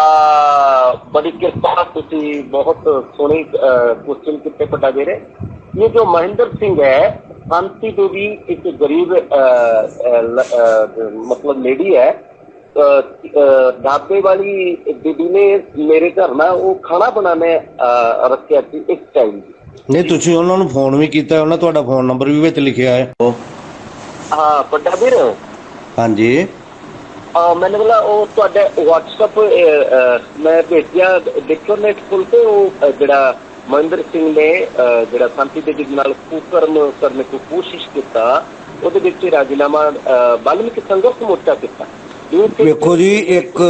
ਆ ਬੜੀ ਕਿਰਪਾ ਤੁਸੀਂ ਬਹੁਤ ਸੋਹਣੀ ਕੁਐਸਚਨ ਕੀਤੇ ਵੱਡਾ ਵੀਰ। ਇਹ ਜੋ ਮਹਿੰਦਰ ਸਿੰਘ ਹੈ ਸ਼ਾਂਤੀ ਦੇਵੀ ਇੱਕ ਗਰੀਬ ਅਹ, ਅਹ, ਲ- ਅਹ, ਮਤਲਬ ਲੇਡੀ ਹੈ ਅਹ, ਢਾਬੇ ਵਾਲੀ ਬੀਬੀ ਨੇ ਮੇਰੇ ਘਰ ਨਾ ਉਹ ਖਾਣਾ ਬਣਾਣੇ ਅਹ, ਰੱਖਿਆ ਸੀ ਇੱਕ ਟਾਈਮ ਨਹੀਂ ਤੁਸੀਂ ਉਹਨਾਂ ਨੂੰ ਫੋਨ ਵੀ ਕੀਤਾ ਉਹਨਾਂ ਤੁਹਾਡਾ ਫੋਨ ਨੰਬਰ ਵੀ ਵਿੱਚ ਲਿਖਿਆ ਹੈ। ਹਾਂ ਵੱਡਾ ਵੀਰ? ਹਾਂਜੀ। ਆ ਮੈਨੂੰ ਬੋਲਾ ਉਹ ਤੁਹਾਡੇ WhatsApp ਮੈਂ ਭੇਜਿਆ ਦੇਖੋ ਨੈਟ ਖੋਲ ਕੇ ਉਹ ਜਿਹੜਾ ਮਹਿੰਦਰ ਸਿੰਘ ਨੇ ਜਿਹੜਾ ਸ਼ਾਂਤੀ ਦੇ ਜੀ ਨਾਲ ਕੁਕਰਮ ਕਰਨ ਦੀ ਕੋਸ਼ਿਸ਼ ਕੀਤਾ ਉਹਦੇ ਵਿੱਚ ਰਾਜੀਨਾਮਾ ਅਹ, ਵਾਲਮੀਕੀ ਸੰਘਰਸ਼ ਮੋਰਚਾ ਕੀਤਾ। ਵੇਖੋ ਜੀ ਇੱਕ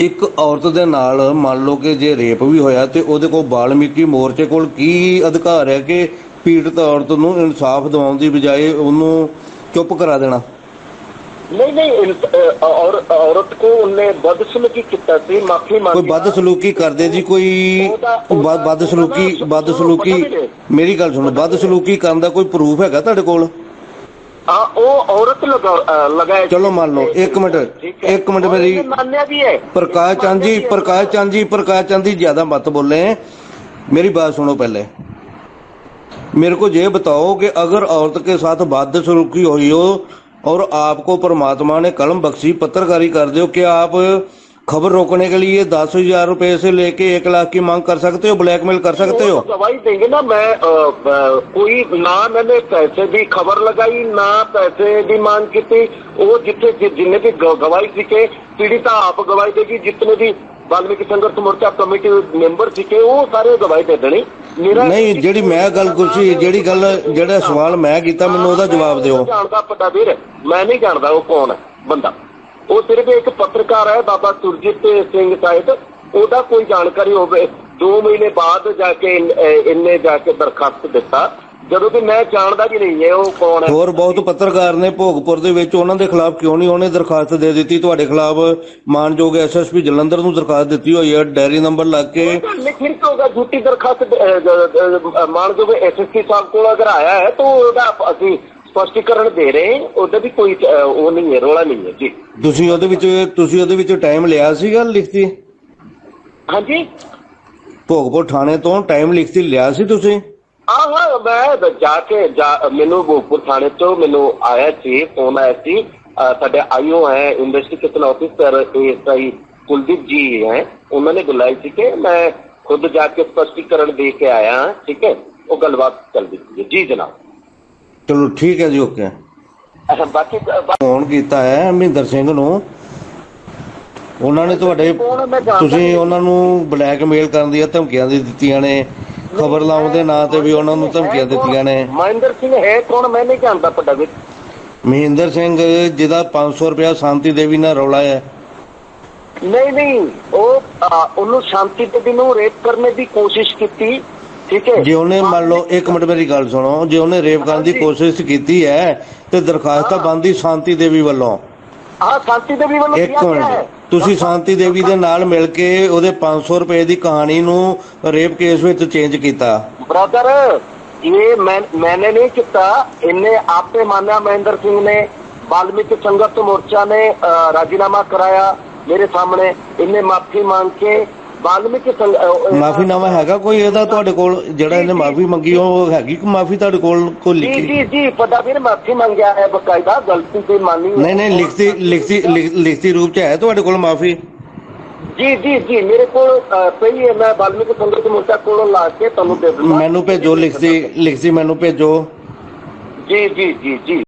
ਇੱਕ ਔਰਤ ਦੇ ਨਾਲ ਮੰਨ ਲਓ ਕਿ ਜੇ ਰੇਪ ਵੀ ਹੋਇਆ ਤੇ ਉਹਦੇ ਕੋਲ ਬਾਲਮੀਕੀ ਮੋਰਚੇ ਕੋਲ ਕੀ ਅਧਿਕਾਰ ਹੈ ਕਿ ਪੀੜਤ ਔਰਤ ਨੂੰ ਇਨਸਾਫ ਦਿਵਾਉਣ ਦੀ ਬਜਾਏ ਉਹਨੂੰ ਚੁੱਪ ਕਰਾ ਦੇਣਾ? ਨਹੀਂ ਨਹੀਂ ਔਰ ਔਰਤ ਕੋ ਉਹਨੇ ਬਦਸਲੂਕੀ ਕੀਤਾ ਸੀ ਮਾਫੀ ਮੰਗੀ ਕੋਈ ਬਦਸਲੂਕੀ ਕਰਦੇ ਜੀ ਕੋਈ ਬਦਸਲੂਕੀ ਬਦਸਲੂਕੀ ਮੇਰੀ ਗੱਲ ਸੁਣੋ ਬਦਸਲੂਕੀ ਕਰਨ ਦਾ ਕੋਈ ਪ੍ਰੂਫ ਹੈਗਾ ਤੁਹਾਡੇ ਕੋਲ? ਆ ਉਹ ਔਰਤ ਲਗਾ ਅਹ, ਲਗਾਏ ਚਲੋ ਮੰਨ ਲਓ, ਇੱਕ ਮਿੰਟ, ਠੀਕ ਹੈ। ਇੱਕ ਮਿੰਟ ਔਰ ਮੇਰੀ- ਇਹ ਮੰਨਿਆ ਵੀ ਹੈ ਪ੍ਰਕਾਸ਼ ਚੰਦ ਜੀ ਪ੍ਰਕਾਸ਼ ਚੰਦ ਜੀ ਪ੍ਰਕਾਸ਼ ਚੰਦ ਜੀ ज्यादा मत बोले मेरी बात सुनो पहले मेरे को ये बताओ कि अगर औरत के साथ बदसलूकी हुई हो और आपको परमात्मा ने कलम बख्शी पत्रकारी कर दो क्या आप खबर रोकने के लिए दस हजार रूपए से लेके एक लाख की मांग कर सकते हो ब्लैकमेल कर सकते हो गवाही देंगे ना मैं आ, आ, कोई ना मैंने पैसे भी खबर लगाई ना पैसे भी मांग की थी वो जितने जितने भी गवाही सीखे पीड़िता आप गवाही देगी जितने भी ਵਾਲਮੀਕਿ ਸੰਘਰਸ਼ ਮੋਰਚਾ ਕਮੇਟੀ ਮੈਂਬਰ ਸੀਗੇ ਉਹ ਸਾਰੇ ਗਵਾਹੀ ਦੇ ਦੇਣੀ ਮੇਰਾ ਨਹੀਂ ਜਿਹੜੀ ਮੈਂ ਗੱਲ ਕੁਰਸੀ ਜਿਹੜੀ ਗੱਲ ਜਿਹੜਾ ਸਵਾਲ ਮੈਂ ਕੀਤਾ ਮੈਨੂੰ ਉਹਦਾ ਜਵਾਬ ਦਿਓ ਜਾਣਦਾ ਪਤਾ ਵੀਰ ਮੈਂ ਨਹੀਂ ਜਾਣਦਾ ਉਹ ਕੌਣ ਹੈ ਬੰਦਾ ਉਹ ਸਿਰਫ ਇੱਕ ਪੱਤਰਕਾਰ ਹੈ ਬਾਬਾ ਸੁਰਜੀਤ ਸਿੰਘ ਸਾਹਿਬ। ਉਹਦਾ ਕੋਈ ਜਾਣਕਾਰੀ ਹੋਵੇ 2 ਮਹੀਨੇ ਬਾਅਦ ਜਾ ਕੇ ਇੰਨੇ ਜਾ ਕੇ ਦਰਖਾਸਤ ਦਿੱਤਾ। ਜਦੋਂ ਕਿ ਮੈਂ ਜਾਣਦਾ ਵੀ ਨਹੀਂ ਹੈ ਉਹ ਕੌਣ ਹੈ। ਹੋਰ ਬਹੁਤ ਪੱਤਰਕਾਰ ਨੇ ਭੋਗਪੁਰ ਦੇ ਵਿੱਚ ਉਹਨਾਂ ਦੇ ਖਿਲਾਫ ਕਿਉਂ ਨਹੀਂ ਉਹਨੇ ਦਰਖਾਸਤ ਦੇ ਦਿੱਤੀ? ਤੁਹਾਡੇ ਖਿਲਾਫ ਮਾਨਯੋਗ ਐਸਐਸਪੀ ਜਲੰਧਰ ਨੂੰ ਦਰਖਾਸਤ ਦਿੱਤੀ ਹੋਈ ਹੈ ਡੈਰੀ ਨੰਬਰ ਲੱਗ ਕੇ। ਲਿਖਿਤ ਹੋਗਾ ਝੂਠੀ ਦਰਖਾਸਤ ਮਾਨਯੋਗ ਐਸਐਸਪੀ ਸਾਹਿਬ ਕੋਲ ਅਗਰ ਆਇਆ ਹੈ ਤਾਂ ਉਹਦਾ ਅਸੀਂ ਸਪਸ਼ਟੀਕਰਨ ਦੇ ਰਹੇ ਉਹਦਾ ਵੀ ਕੋਈ ਉਹ ਨਹੀਂ ਹੈ ਰੋਲਾ ਨਹੀਂ ਹੈ ਜੀ। ਤੁਸੀਂ ਉਹਦੇ ਵਿੱਚ ਤੁਸੀਂ ਉਹਦੇ ਵਿੱਚ ਟਾਈਮ ਲਿਆ ਸੀਗਾ ਲਿਖਤੀ? ਹਾਂਜੀ? ਭੋਗਪੁਰ ਥਾਣੇ ਤੋਂ ਟਾਈਮ ਲਿਖਤੀ ਲਿਆ ਸੀ ਤੁਸੀਂ? ਆਹ ਹਾਂ ਮੈਂ ਜਾ ਕੇ ਮੈਨੂੰ ਭੋਗਪੁਰ ਥਾਣੇ ਤੋਂ ਮੈਨੂੰ ਆਇਆ ਸੀ ਫੋਨ ਆਇਆ ਸੀ। ਸਾਡੇ ਆਈਓ ਹੈ ਇਨਵੈਸਟੀਗੇਸ਼ਨ ਆਫਿਸਰ ਏਐਸਆਈ ਕੁਲਦੀਪ ਜੀ ਹੈ ਉਹਨਾਂ ਨੇ ਬੁਲਾਈ ਸੀ ਕਿ ਮੈਂ ਖੁਦ ਜਾ ਕੇ ਸਪਸ਼ਟੀਕਰਨ ਦੇ ਕੇ ਆਇਆ ਠੀਕ ਹੈ? ਉਹ ਗੱਲਬਾਤ ਚੱਲਦੀ ਸੀ ਜੀ ਜਨਾਬ। ਚਲੋ ਠੀਕ ਹੈ ਜੀ ਓਕੇ ਅਹ ਬਾਕੀ ਬਾ- ਫੋਨ ਕੀਤਾ ਹੈ ਮਹਿੰਦਰ ਸਿੰਘ ਨੂੰ। ਉਹਨਾਂ ਨੇ ਤੁਹਾਡੇ ਕੌਣ ਮੈਂ ਜਾਣਦਾ ਤੁਸੀਂ ਨਹੀਂ। ਉਹਨਾਂ ਨੂੰ ਬਲੈਕਮੇਲ ਕਰਨ ਦੀਆਂ ਧਮਕੀਆਂ ਦੇ ਦਿੱਤੀਆਂ ਨੇ। ਖਬਰ ਲਾਉਣ ਦੇ ਨਾਂ ਤੇ ਵੀ ਉਹਨਾਂ ਨੂੰ ਧਮਕੀਆਂ ਦਿੱਤੀਆਂ ਨੇ। ਮਹਿੰਦਰ ਸਿੰਘ ਹੈ ਕੌਣ? ਮੈਂ ਨਹੀਂ ਜਾਣਦਾ ਪਤਾ ਵੀ। ਮਹਿੰਦਰ ਸਿੰਘ ਜਿਹਦਾ 500 ਰੁਪਇਆ ਸ਼ਾਂਤੀ ਦੇਵੀ ਨਾਲ ਰੌਲਾ ਹੈ। ਨਹੀਂ ਨਹੀਂ। ਉਹ ਉਹਨੂੰ ਸ਼ਾਂਤੀ ਦੇ ਨੂੰ ਰੇਪ ਕਰਨ ਦੀ ਕੋਸ਼ਿਸ਼ ਕੀਤੀ। ਠੀਕ ਹੈ। ਜੇ ਉਹਨੇ ਮੰਨ ਲਓ ਇੱਕ ਮਿੰਟ ਮੇਰੀ ਗੱਲ ਸੁਣੋ ਜੇ ਉਹਨੇ ਰੇਪ ਕਰਨ ਦੀ ਕੋਸ਼ਿਸ਼ ਕੀਤੀ ਹੈ ਤੇ ਦਰਖਾਸਤ ਤਾਂ ਬੰਦੀ ਸ਼ਾਂਤੀ ਦੇਵੀ ਵੱਲੋਂ। ਹਾਂ ਸ਼ਾਂਤੀ ਦੇਵੀ ਵੱਲੋਂ ਇੱਕ ਮਿੰਟ। ਤੁਸੀਂ ਸ਼ਾਂਤੀ ਦੇਵੀ ਦੇ ਨਾਲ ਮਿਲ ਕੇ ਉਹਦੇ 500 ਰੁਪਏ ਦੀ ਕਹਾਣੀ ਨੂੰ ਰੇਪ ਕੇਸ ਵਿੱਚ ਚੇਂਜ ਕੀਤਾ। ਬ੍ਰਦਰ ਇਹ ਮੈਨੇ ਨਹੀਂ ਕੀਤਾ। ਇਹਨੇ ਆਪੇ ਮਾਨਿਆ ਮਹਿੰਦਰ ਸਿੰਘ ਨੇ ਵਾਲਮੀਕ ਸੰਗਤ ਮੋਰਚਾ ਨੇ ਰਾਜੀਨਾਮਾ ਕਰਾਇਆ ਮੇਰੇ ਸਾਹਮਣੇ। ਇਹਨੇ ਮਾਫੀ ਮੰਗ ਕੇ ਵਾਲਮੀਕਿ ਮਾਫੀਨਾਮਾ ਹੈਗਾ ਕੋਈ ਇਹਦਾ ਤੁਹਾਡੇ ਕੋਲ? ਜਿਹੜਾ ਇਹਨੇ ਮਾਫੀ ਮੰਗੀ ਉਹ ਹੈਗੀ ਕਿ ਮਾਫੀ ਤੁਹਾਡੇ ਕੋਲ ਕੋਈ ਲਿਖੀ? ਜੀ ਜੀ ਪਤਾ ਵੀਰ ਮਾਫੀ ਮੰਗਿਆ ਹੈ ਬਕਾਇਦਾ ਗਲਤੀ ਤੇ ਮਾਨੀ ਨਹੀਂ ਨਹੀਂ ਲਿਖਤੀ ਲਿਖਤੀ ਲਿਖਤੀ ਰੂਪ ਚ ਹੈ ਤੁਹਾਡੇ ਕੋਲ ਮਾਫੀ? ਜੀ ਜੀ ਜੀ ਮੇਰੇ ਕੋਲ ਪਈ ਹੈ ਮੈਂ ਵਾਲਮੀਕਿ ਸੰਗਤ ਮੋਰਚਾ ਕੋਲੋਂ ਲਾ ਕੇ ਤੁਹਾਨੂੰ ਦੇ ਦਿੰਦਾ। ਮੈਨੂੰ ਭੇਜੋ ਲਿਖਤੀ ਲਿਖਤੀ ਮੈਨੂੰ ਭੇਜੋ। ਜੀ ਜੀ ਜੀ ਜੀ।